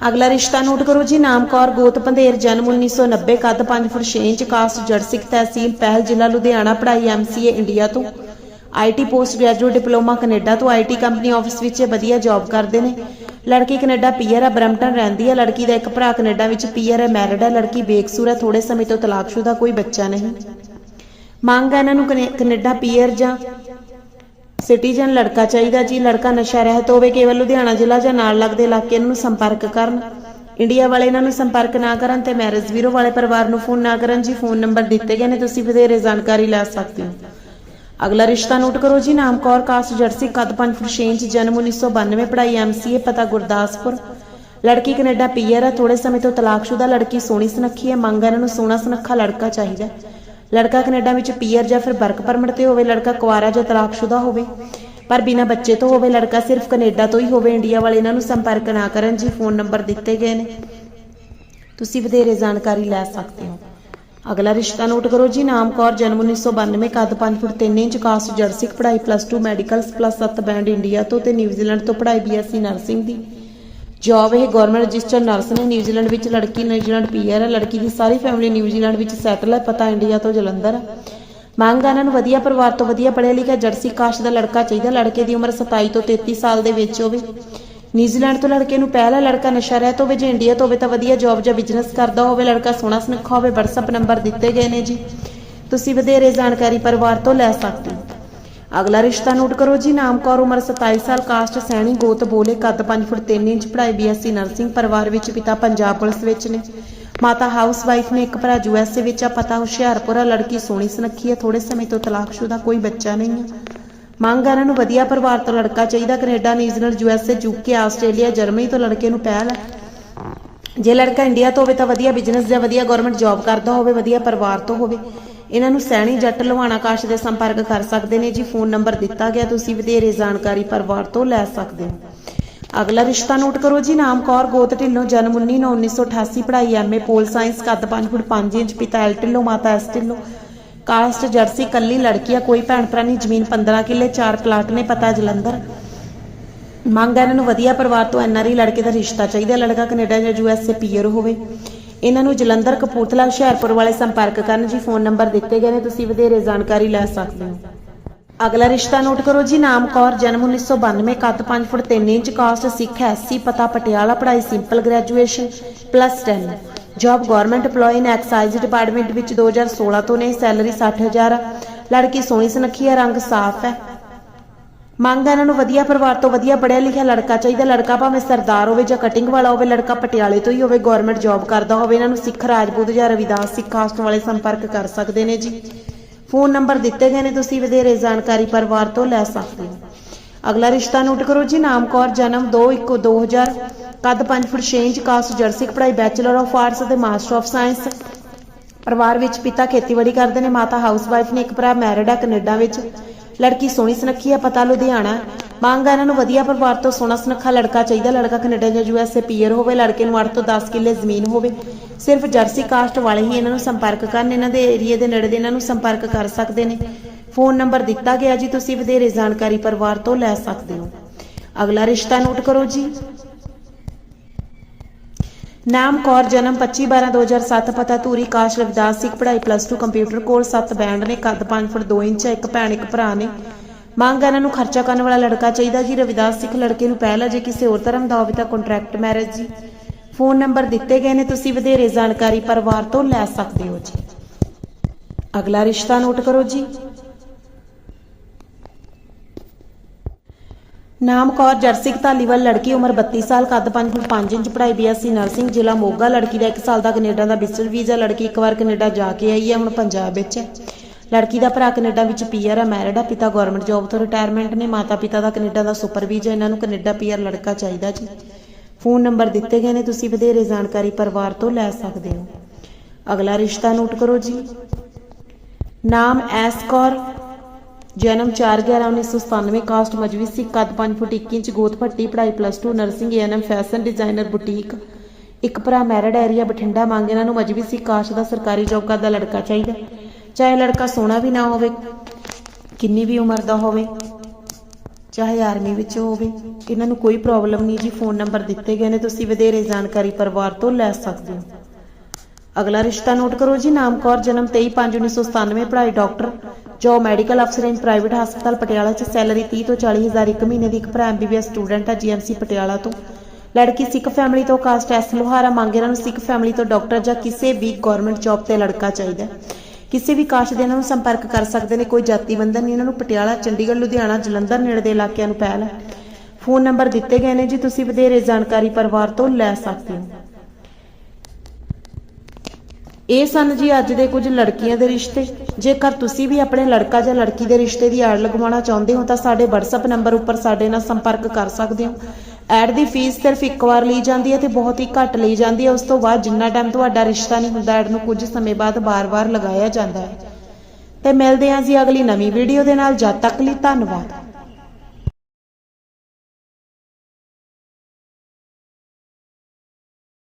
ਅਗਲਾ ਰਿਸ਼ਤਾ ਨੋਟ ਕਰੋ ਜੀ ਨਾਮ ਕੌਰ ਗੋਤ ਪੰਧੇਰ, ਜਨਮ 1990 ਕੱਦ 5 ਫੁੱਟ 6 ਇੰਚ ਕਾਸਟ ਜਰਸਿਕ ਤਹਿਸੀਲ, ਪਹਿਲ ਜ਼ਿਲ੍ਹਾ ਲੁਧਿਆਣਾ, ਪੜ੍ਹਾਈ ਐਮਸੀਏ ਇੰਡੀਆ ਤੋਂ। IT post graduate diploma Canada ਤੋਂ ਆਈਟੀ ਕੰਪਨੀ ਆਫਿਸ ਵਿੱਚ ਵਧੀਆ ਜੌਬ ਕਰਦੇ ਨੇ। ਲੜਕੀ ਕੈਨੇਡਾ ਪੀਅਰ ਹੈ ਬਰੈਂਪਟਨ ਰਹਿੰਦੀ ਹੈ ਲੜਕੀ ਦਾ ਇੱਕ ਭਰਾ ਕੈਨੇਡਾ ਵਿੱਚ ਪੀਅਰ ਹੈ ਮੈਰਿਡ ਹੈ ਲੜਕੀ ਬੇਕਸੂਰ ਹੈ ਥੋੜੇ ਸਮੇਂ ਤੋਂ ਤਲਾਕਸ਼ੁਦਾ ਕੋਈ ਬੱਚਾ ਨਹੀਂ। ਮੰਗ ਹੈ ਇਹਨਾਂ ਨੂੰ ਕੈਨੇ- ਕੈਨੇਡਾ ਪੀਅਰ ਜਾਂ ਸਿਟੀਜ਼ਨ ਲੜਕਾ ਚਾਹੀਦਾ ਜੀ, ਲੜਕਾ ਨਸ਼ਾ ਰਹਿਤ ਹੋਵੇ, ਕੇਵਲ ਲੁਧਿਆਣਾ ਜ਼ਿਲ੍ਹਾ ਜਾਂ ਨਾਲ ਲੱਗਦੇ ਇਲਾਕੇ ਨੂੰ ਸੰਪਰਕ ਕਰਨ। ਇੰਡੀਆ ਵਾਲੇ ਇਹਨਾਂ ਨੂੰ ਸੰਪਰਕ ਨਾ ਕਰਨ ਤੇ ਮੈਰਿਜ ਵੀਰੋ ਵਾਲੇ ਪਰਿਵਾਰ ਨੂੰ ਫੋਨ ਨਾ ਕਰਨ। ਜੀ, ਫੋਨ ਨੰਬਰ ਦਿੱਤੇ ਗਏ ਨੇ, ਤੁਸੀਂ ਵਧੇਰੇ ਜਾਣਕਾਰੀ ਲੈ ਸਕਦੇ ਹੋ। ਅਗਲਾ ਰਿਸ਼ਤਾ ਨੋਟ ਕਰੋ ਜੀ, ਨਾਮ ਕੌਰ, ਕਾਸਟ ਜਰਸੀ, ਕੱਦ 5 ਫੁੱਟ 6 ਇੰਚ, ਜਨਮ 1992 ਪੜ੍ਹਾਈ ਐਮਸੀਏ ਪਤਾ ਗੁਰਦਾਸਪੁਰ। ਲੜਕੀ ਕੈਨੇਡਾ ਪੀਆਰ ਹੈ ਥੋੜੇ ਸਮੇਂ ਤੋਂ ਤਲਾਕਸ਼ੁਦਾ ਲੜਕੀ ਸੋਹਣੀ ਸੁਨੱਖੀ ਹੈ, ਮੰਗ ਇਹਨਾਂ ਨੂੰ ਸੋਹਣਾ ਸੁਨੱਖਾ ਲੜਕਾ ਚਾਹੀਦਾ ਹੈ। ਲੜਕਾ ਕੈਨੇਡਾ ਵਿੱਚ ਪੀਆਰ ਜਾਂ ਫਿਰ ਵਰਕ ਪਰਮਿਟ ਤੇ ਹੋਵੇ, ਲੜਕਾ ਕੁਆਰਾ ਜਾਂ ਤਲਾਕਸ਼ੁਦਾ ਹੋਵੇ, ਪਰ ਬਿਨਾਂ ਬੱਚੇ ਤੋਂ ਹੋਵੇ, ਲੜਕਾ ਸਿਰਫ ਕੈਨੇਡਾ ਤੋਂ ਹੀ ਹੋਵੇ, ਇੰਡੀਆ ਵਾਲੇ ਇਹਨਾਂ ਨੂੰ ਸੰਪਰਕ ਨਾ ਕਰਨ, ਜੀ ਫੋਨ ਨੰਬਰ ਦਿੱਤੇ ਗਏ ਨੇ। ਤੁਸੀਂ ਵਧੇਰੇ ਜਾਣਕਾਰੀ ਲੈ ਸਕਦੇ ਹੋ। ਅਗਲਾ ਰਿਸ਼ਤਾ ਨੋਟ ਕਰੋ ਜੀ, ਨਾਮ ਕੌਰ, ਜਨਮ 1992 ਕੱਦ 5 ਫੁੱਟ 3 ਇੰਚ ਕਾਸਟ ਜਰਸਿਕ ਪੜ੍ਹਾਈ plus 2 medicals plus 7 band India ਤੋਂ ਤੇ ਨਿਊਜ਼ੀਲੈਂਡ ਤੋਂ ਪੜ੍ਹਾਈ ਬੀਐਸਸੀ ਨਰਸਿੰਗ ਦੀ। ਜੌਬ ਇਹ ਗਵਰਨਮੈਂਟ ਰਜਿਸਟਰ ਨਰਸ ਨੇ ਨਿਊਜ਼ੀਲੈਂਡ ਵਿੱਚ ਲੜਕੀ ਨਿਊਜ਼ੀਲੈਂਡ ਪੀਆਰ ਹੈ। ਲੜਕੀ ਦੀ ਸਾਰੀ ਫੈਮਿਲੀ ਨਿਊਜ਼ੀਲੈਂਡ ਵਿੱਚ ਸੈਟਲ ਹੈ। ਪਤਾ ਇੰਡੀਆ ਤੋਂ ਜਲੰਧਰ। ਹੈ ਮੰਗ ਆ ਇਹਨਾਂ ਨੂੰ ਵਧੀਆ ਪਰਿਵਾਰ ਤੋਂ ਵਧੀਆ ਪੜ੍ਹਿਆ ਲਿਖਿਆ ਜਰਸੀ ਕਾਸ਼ ਦਾ ਲੜਕਾ ਚਾਹੀਦਾ। ਲੜਕੇ ਦੀ ਉਮਰ 27 ਤੋਂ 33 ਸਾਲ ਦੇ ਵਿੱਚ ਹੋਵੇ। ਨਿਊਜ਼ੀਲੈਂਡ ਤੋਂ ਲੜਕੇ ਨੂੰ ਪਹਿਲਾ ਲੜਕਾ ਨਸ਼ਾ ਰਹਿਤ ਹੋਵੇ। ਜੇ ਇੰਡੀਆ ਤੋਂ ਹੋਵੇ ਤਾਂ ਵਧੀਆ ਜੌਬ ਜਾਂ ਬਿਜ਼ਨਸ ਕਰਦਾ ਹੋਵੇ। ਲੜਕਾ ਸੋਹਣਾ ਸੁਨੱਖਾ ਹੋਵੇ। WhatsApp ਨੰਬਰ ਦਿੱਤੇ ਗਏ ਨੇ ਜੀ। ਤੁਸੀਂ ਵਧੇਰੇ ਜਾਣਕਾਰੀ ਪਰਿਵਾਰ ਤੋਂ ਲੈ ਸਕਦੇ ਹੋ। ਅਗਲਾ ਰਿਸ਼ਤਾ ਨੋਟ ਕਰੋ ਜੀ, ਨਾਮ ਕੌਰ, ਉਮਰ 27 ਸਾਲ, ਕਾਸਟ, ਸੈਣੀ, ਗੋਤ, ਬੋਲੇ, ਕੱਦ 5 ਫੁੱਟ 3 ਇੰਚ, ਪੜ੍ਹਾਈ ਬੀਐਸਸੀ, ਨਰਸਿੰਗ, ਪਰਿਵਾਰ ਵਿੱਚ ਪਿਤਾ ਪੰਜਾਬ ਪੁਲਿਸ ਵਿੱਚ ਨੇ। ਮਾਤਾ ਹਾਊਸ ਵਾਈਫ ਨੇ ਇੱਕ ਭਰਾ ਯੂਐਸਏ ਵਿੱਚ, ਆ ਪਤਾ ਹੁਸ਼ਿਆਰਪੁਰ ਲੜਕੀ ਸੋਹਣੀ ਸੁਨੱਖੀ ਹੈ ਥੋੜੇ ਸਮੇਂ ਤੋਂ ਤਲਾਕਸ਼ੁਦਾ ਕੋਈ ਬੱਚਾ ਨਹੀਂ ਹੈ ਮੰਗ ਹੈ ਇਹਨਾਂ ਨੂੰ ਵਧੀਆ ਪਰਿਵਾਰ ਤੋਂ ਲੜਕਾ ਚਾਹੀਦਾ, Canada, New Zealand USA UK Australia, Germany ਤੋਂ ਲੜਕੇ ਨੂੰ ਪਹਿਲ ਹੈ ਜੇ ਲੜਕਾ ਇੰਡੀਆ ਤੋਂ ਹੋਵੇ ਤਾਂ ਵਧੀਆ ਬਿਜ਼ਨਸ ਜਾਂ ਵਧੀਆ ਗਵਰਨਮੈਂਟ ਜੌਬ ਕਰਦਾ ਹੋਵੇ, ਵਧੀਆ ਪਰਿਵਾਰ ਤੋਂ ਹੋਵੇ। ਇਹਨਾਂ ਨੂੰ ਸੈਣੀ ਜੱਟ ਲੁਹਾਣਾ ਕਾਸ਼ ਦੇ ਸੰਪਰਕ ਕਰ ਸਕਦੇ ਨੇ। ਜੀ, ਫੋਨ ਨੰਬਰ ਦਿੱਤਾ ਗਿਆ, ਤੁਸੀਂ ਵਧੇਰੇ ਜਾਣਕਾਰੀ ਪਰਿਵਾਰ ਤੋਂ ਲੈ ਸਕਦੇ ਹੋ। ਅਗਲਾ ਰਿਸ਼ਤਾ ਨੋਟ ਕਰੋ ਜੀ, ਨਾਮ ਕੌਰ ਗੋਤ ਢਿੱਲੋਂ, ਜਨਮ 1988 ਪੜ੍ਹਾਈ ਐਮਏ ਪੋਲ ਸਾਇੰਸ, ਕੱਦ 5 ਫੁੱਟ 5 ਇੰਚ, ਪਿਤਾ ਐਲ ਢਿੱਲੋਂ, ਮਾਤਾ ਐਸ ਢਿੱਲੋਂ। ਕਾਸਟ ਜਰਸੀ, ਕੱਲੀ ਲੜਕੀ ਆ, ਕੋਈ ਭੈਣ ਭਰਾ ਨਹੀਂ, ਜ਼ਮੀਨ 15 ਕਿੱਲੇ 4 ਪਲਾਟ ਨੇ, ਪਤਾ ਜਲੰਧਰ। ਮੰਗ ਹੈ ਇਹਨਾਂ ਨੂੰ ਵਧੀਆ ਪਰਿਵਾਰ ਤੋਂ ਐਨਆਰਆਈ ਲੜਕੇ ਦਾ ਰਿਸ਼ਤਾ ਚਾਹੀਦਾ, ਲੜਕਾ ਕੈਨੇਡਾ ਜਾਂ ਯੂਐਸਏ ਪੀਅਰ ਹੋਵੇ। ਇਹਨਾਂ ਨੂੰ ਜਲੰਧਰ, ਕਪੂਰਥਲਾ, ਹੁਸ਼ਿਆਰਪੁਰ ਵਾਲੇ ਸੰਪਰਕ ਕਰਨ ਜੀ ਫੋਨ ਨੰਬਰ ਦਿੱਤੇ ਗਏ ਨੇ, ਤੁਸੀਂ ਵਧੇਰੇ ਜਾਣਕਾਰੀ ਲੈ ਸਕਦੇ ਹੋ। ਅਗਲਾ ਰਿਸ਼ਤਾ ਨੋਟ ਕਰੋ ਜੀ, ਨਾਮ ਕੌਰ, ਜਨਮ 1992 ਕੱਦ 5 foot 3 inch caste Sikh SC ਪਤਾ ਪਟਿਆਲਾ, ਪੜ੍ਹਾਈ simple graduation plus 10 job government EMPLOYE in excise department ਵਿੱਚ 2016 ਤੋਂ ਨੇ ਸੈਲਰੀ 60000 ਲੜਕੀ ਸੋਹਣੀ ਸੁਨੱਖੀ ਹੈ, ਰੰਗ ਸਾਫ਼ ਹੈ। ਮੰਗ ਹੈ ਇਹਨਾਂ ਨੂੰ ਵਧੀਆ ਪਰਿਵਾਰ ਤੋਂ ਵਧੀਆ ਪੜ੍ਹਿਆ ਲਿਖਿਆ ਲੜਕਾ ਚਾਹੀਦਾ। ਲੜਕਾ ਭਾਵੇਂ ਸਰਦਾਰ ਹੋਵੇ ਜਾਂ ਕਟਿੰਗ ਵਾਲਾ ਹੋਵੇ, ਲੜਕਾ ਪਟਿਆਲੇ ਤੋਂ ਹੀ ਹੋਵੇ ਗਵਰਨਮੈਂਟ ਜੌਬ ਕਰਦਾ ਹੋਵੇ, ਇਹਨਾਂ ਨੂੰ ਸਿੱਖ ਰਾਜਪੂਤ ਜਾਂ ਰਵਿਦਾਸ ਸਿੱਖ ਕਾਸਟ ਵਾਲੇ ਸੰਪਰਕ ਕਰ ਸਕਦੇ ਨੇ ਜੀ। ਫੋਨ ਨੰਬਰ ਦਿੱਤੇ ਗਏ ਨੇ, ਤੁਸੀਂ ਵਧੇਰੇ ਜਾਣਕਾਰੀ ਪਰਿਵਾਰ ਤੋਂ ਲੈ ਸਕਦੇ ਹੋ। ਅਗਲਾ ਰਿਸ਼ਤਾ ਨੋਟ ਕਰੋ ਜੀ, ਨਾਮ ਕੌਰ, ਜਨਮ 2/1/2000 ਕੱਦ 5 ਫੁੱਟ 6 ਇੰਚ, ਕਾਸਟ ਜਰਸਿਕ ਪੜ੍ਹਾਈ ਬੈਚਲਰ ਆਫ ਆਰਟਸ ਅਤੇ ਮਾਸਟਰ ਆਫ ਸਾਇੰਸ ਪਰਿਵਾਰ ਵਿੱਚ ਪਿਤਾ ਖੇਤੀਬਾੜੀ ਕਰਦੇ ਨੇ, ਮਾਤਾ ਹਾਊਸਵਾਈਫ ਨੇ ਇੱਕ ਭਰਾ ਮੈਰਿਡ ਆ ਕੈਨੇਡਾ ਵਿੱਚ। ਲੜਕੀ ਸੋਹਣੀ ਸੁਨੱਖੀ ਹੈ ਪਤਾ ਲੁਧਿਆਣਾ। ਮੰਗ ਹੈ ਇਹਨਾਂ ਨੂੰ ਵਧੀਆ ਪਰਿਵਾਰ ਤੋਂ ਸੋਹਣਾ ਸੁਨੱਖਾ ਲੜਕਾ ਚਾਹੀਦਾ। ਲੜਕਾ ਕੈਨੇਡਾ ਜਾਂ ਯੂਐਸਏ ਪੀਅਰ ਹੋਵੇ, ਲੜਕੇ ਨੂੰ 8 ਤੋਂ 10 ਕਿੱਲੇ ਜ਼ਮੀਨ ਹੋਵੇ। ਸਿਰਫ ਜਰਸੀ ਕਾਸਟ ਵਾਲੇ ਹੀ ਇਹਨਾਂ ਨੂੰ ਸੰਪਰਕ ਕਰਨ, ਇਹਨਾਂ ਦੇ ਏਰੀਆ ਦੇ ਨੇੜੇ ਦੇ ਇਹਨਾਂ ਨੂੰ ਸੰਪਰਕ ਕਰ ਸਕਦੇ ਨੇ। ਫੋਨ ਨੰਬਰ ਦਿੱਤਾ ਗਿਆ ਜੀ, ਤੁਸੀਂ ਵਧੇਰੇ ਜਾਣਕਾਰੀ ਪਰਿਵਾਰ ਤੋਂ ਲੈ ਸਕਦੇ ਹੋ। ਅਗਲਾ ਰਿਸ਼ਤਾ ਨੋਟ ਕਰੋ ਜੀ। ਨਾਮ ਕੌਰ, ਜਨਮ 25/12/2007 ਪਤਾ ਧੂਰੀ, ਕਾਸ਼, ਰਵਿਦਾਸ, ਸਿੱਖ ਪੜ੍ਹਾਈ ਪਲੱਸ 2 ਕੰਪਿਊਟਰ ਕੋਰਸ 7 ਬੈਂਡ ਨੇ, ਕੱਦ 5 ਫੁੱਟ 2 ਇੰਚ, ਇੱਕ ਭੈਣ, ਇੱਕ ਭਰਾ ਨੇ। ਮੰਗ ਇਹਨਾਂ ਨੂੰ ਖਰਚਾ ਕਰਨ ਵਾਲਾ ਲੜਕਾ ਚਾਹੀਦਾ ਜੀ। ਰਵਿਦਾਸ ਸਿੱਖ ਲੜਕੇ ਨੂੰ ਪਹਿਲਾਂ ਜੇ ਕਿਸੇ ਹੋਰ ਧਰਮ ਦਾ ਹੋਵੇ ਤਾਂ ਕੰਟਰੈਕਟ ਮੈਰਿਜ ਜੀ। ਫੋਨ ਨੰਬਰ ਦਿੱਤੇ ਗਏ ਨੇ, ਤੁਸੀਂ ਵਧੇਰੇ ਜਾਣਕਾਰੀ ਪਰਿਵਾਰ ਤੋਂ ਲੈ ਸਕਦੇ ਹੋ ਜੀ। ਅਗਲਾ ਰਿਸ਼ਤਾ ਨੋਟ ਕਰੋ ਜੀ। ਨਾਮ ਕੌਰ ਜਰਸਿਕ ਧਾਲੀਵਾਲ ਲੜਕੀ ਉਮਰ 32 ਸਾਲ, ਕੱਦ 5 ਫੁੱਟ 5 ਇੰਚ, ਪੜ੍ਹਾਈ ਬੀਐਸਸੀ ਨਰਸਿੰਗ ਜ਼ਿਲ੍ਹਾ ਮੋਗਾ। ਲੜਕੀ ਦਾ 1 ਸਾਲ ਦਾ ਕੈਨੇਡਾ ਦਾ ਵਿਜ਼ਟਰ ਵੀਜ਼ਾ। ਲੜਕੀ ਇੱਕ ਵਾਰ ਕੈਨੇਡਾ ਜਾ ਕੇ ਆਈ ਹੈ ਹੁਣ ਪੰਜਾਬ ਵਿੱਚ। ਹੈ ਲੜਕੀ ਦਾ ਭਰਾ ਕੈਨੇਡਾ ਵਿੱਚ ਪੀਆਰ ਹੈ ਮੈਰਿਡ ਹੈ ਪਿਤਾ ਗਵਰਨਮੈਂਟ ਜੌਬ ਤੋਂ ਰਿਟਾਇਰਮੈਂਟ ਨੇ। ਮਾਤਾ ਪਿਤਾ ਦਾ ਕੈਨੇਡਾ ਦਾ ਸੁਪਰ ਵੀਜ਼ਾ। ਇਹਨਾਂ ਨੂੰ ਕੈਨੇਡਾ ਪੀਆਰ ਲੜਕਾ ਚਾਹੀਦਾ ਜੀ। ਫੋਨ ਨੰਬਰ ਦਿੱਤੇ ਗਏ ਨੇ। ਤੁਸੀਂ ਵਧੇਰੇ ਜਾਣਕਾਰੀ ਪਰਿਵਾਰ ਤੋਂ ਲੈ ਸਕਦੇ ਹੋ। ਅਗਲਾ ਰਿਸ਼ਤਾ ਨੋਟ ਕਰੋ ਜੀ। ਨਾਮ ਐਸ ਕੌਰ। ਜਨਮ 4/11/1997 ਕਾਸਟ ਮਜਵੀ ਸਿੱਖ ਕੱਦ 5 ਫੁੱਟ 1 ਇੰਚ ਗੋਤ ਭੱਟੀ ਪੜ੍ਹਾਈ plus 2 nursing ANM fashion designer boutique ਇੱਕ ਭਰਾ ਮੈਰਿਡ ਏਰੀਆ ਬਠਿੰਡਾ ਮੰਗ ਇਹਨਾਂ ਨੂੰ ਮਜਵੀ ਸਿੱਖ ਕਾਸਟ ਦਾ ਸਰਕਾਰੀ ਜੌਬ ਕਰਦਾ ਲੜਕਾ ਚਾਹੀਦਾ। ਚਾਹੇ ਲੜਕਾ ਸੋਹਣਾ ਵੀ ਨਾ ਹੋਵੇ, ਕਿੰਨੀ ਵੀ ਉਮਰ ਦਾ ਹੋਵੇ, ਚਾਹੇ ਆਰਮੀ ਵਿੱਚ ਹੋਵੇ, ਇਹਨਾਂ ਨੂੰ ਕੋਈ ਪ੍ਰੋਬਲਮ ਨਹੀਂ ਜੀ ਫੋਨ ਨੰਬਰ ਦਿੱਤੇ ਗਏ ਨੇ, ਤੁਸੀਂ ਵਧੇਰੇ ਜਾਣਕਾਰੀ ਪਰਿਵਾਰ ਤੋਂ ਲੈ ਸਕਦੇ ਹੋ। ਅਗਲਾ ਰਿਸ਼ਤਾ ਨੋਟ ਕਰੋ ਜੀ, ਨਾਮ ਜਨਮ 23/5/1997 ਪੜ੍ਹਾਈ ਡਾਕਟਰ, ਜੋ ਮੈਡੀਕਲ ਅਫਸਰ ਇਨ ਪ੍ਰਾਈਵੇਟ ਹਸਪਤਾਲ ਪਟਿਆਲਾ ਚ, ਸੈਲਰੀ 30 ਤੋਂ 40 ਹਜ਼ਾਰ ਇੱਕ ਮਹੀਨੇ ਦੀ ਇੱਕ ਭਰਾ ਐਮਬੀਬੀਐਸ ਸਟੂਡੈਂਟ ਹੈ ਜੀਐਮਸੀ ਪਟਿਆਲਾ ਤੋਂ। ਲੜਕੀ ਸਿੱਖ ਫੈਮਿਲੀ ਤੋਂ ਕਾਸਟ ਐਸ ਲੋਹਾਰਾ ਮੰਗ ਨੂੰ ਸਿੱਖ ਫੈਮਿਲੀ ਤੋਂ ਡਾਕਟਰ ਜਾਂ ਕਿਸੇ ਵੀ ਗਵਰਨਮੈਂਟ ਜੌਬ ਤੇ ਲੜਕਾ ਚਾਹੀਦਾ ਕਿਸੇ ਵੀ ਕਾਸਟ ਦੇ ਇਹਨਾਂ ਨੂੰ ਸੰਪਰਕ ਕਰ ਸਕਦੇ ਨੇ, ਕੋਈ ਜਾਤੀ ਬੰਧਨ ਨਹੀਂ, ਇਹਨਾਂ ਨੂੰ ਪਟਿਆਲਾ, ਚੰਡੀਗੜ੍ਹ, ਲੁਧਿਆਣਾ, ਜਲੰਧਰ, ਨੇੜੇ ਦੇ ਇਲਾਕਿਆਂ ਨੂੰ ਪਹਿਲ ਹੈ। ਫੋਨ ਨੰਬਰ ਦਿੱਤੇ ਗਏ ਨੇ ਜੀ, ਤੁਸੀਂ ਵਧੇਰੇ ਜਾਣਕਾਰੀ ਪਰਿਵਾਰ ਤੋਂ ਲੈ ਸਕਦੇ ਹੋ। ਇਹ ਸਨ ਜੀ ਅੱਜ ਦੇ ਕੁਝ ਲੜਕੀਆਂ ਦੇ ਰਿਸ਼ਤੇ। ਜੇਕਰ ਤੁਸੀਂ ਵੀ ਆਪਣੇ ਲੜਕਾ ਜਾਂ ਲੜਕੀ ਦੇ ਰਿਸ਼ਤੇ ਦੀ ਐਡ ਲਗਵਾਉਣਾ ਚਾਹੁੰਦੇ ਹੋ, ਤਾਂ ਸਾਡੇ WhatsApp ਨੰਬਰ ਉੱਪਰ ਸਾਡੇ ਨਾਲ ਸੰਪਰਕ ਕਰ ਸਕਦੇ ਹੋ। ਐਡ ਦੀ ਫੀਸ ਸਿਰਫ ਇੱਕ ਵਾਰ ਲਈ ਜਾਂਦੀ ਹੈ ਤੇ ਬਹੁਤ ਹੀ ਘੱਟ ਲਈ ਜਾਂਦੀ ਹੈ। ਉਸ ਤੋਂ ਬਾਅਦ ਜਿੰਨਾ ਟਾਈਮ ਤੁਹਾਡਾ ਰਿਸ਼ਤਾ ਨਹੀਂ ਹੁੰਦਾ, ਐਡ ਨੂੰ ਕੁਝ ਸਮੇਂ ਬਾਅਦ ਬਾਰ-ਬਾਰ ਲਗਾਇਆ ਜਾਂਦਾ ਹੈ। ਤੇ ਮਿਲਦੇ ਹਾਂ ਜੀ ਅਗਲੀ ਨਵੀਂ ਵੀਡੀਓ ਦੇ ਨਾਲ। ਜਦ ਤੱਕ ਲਈ ਧੰਨਵਾਦ।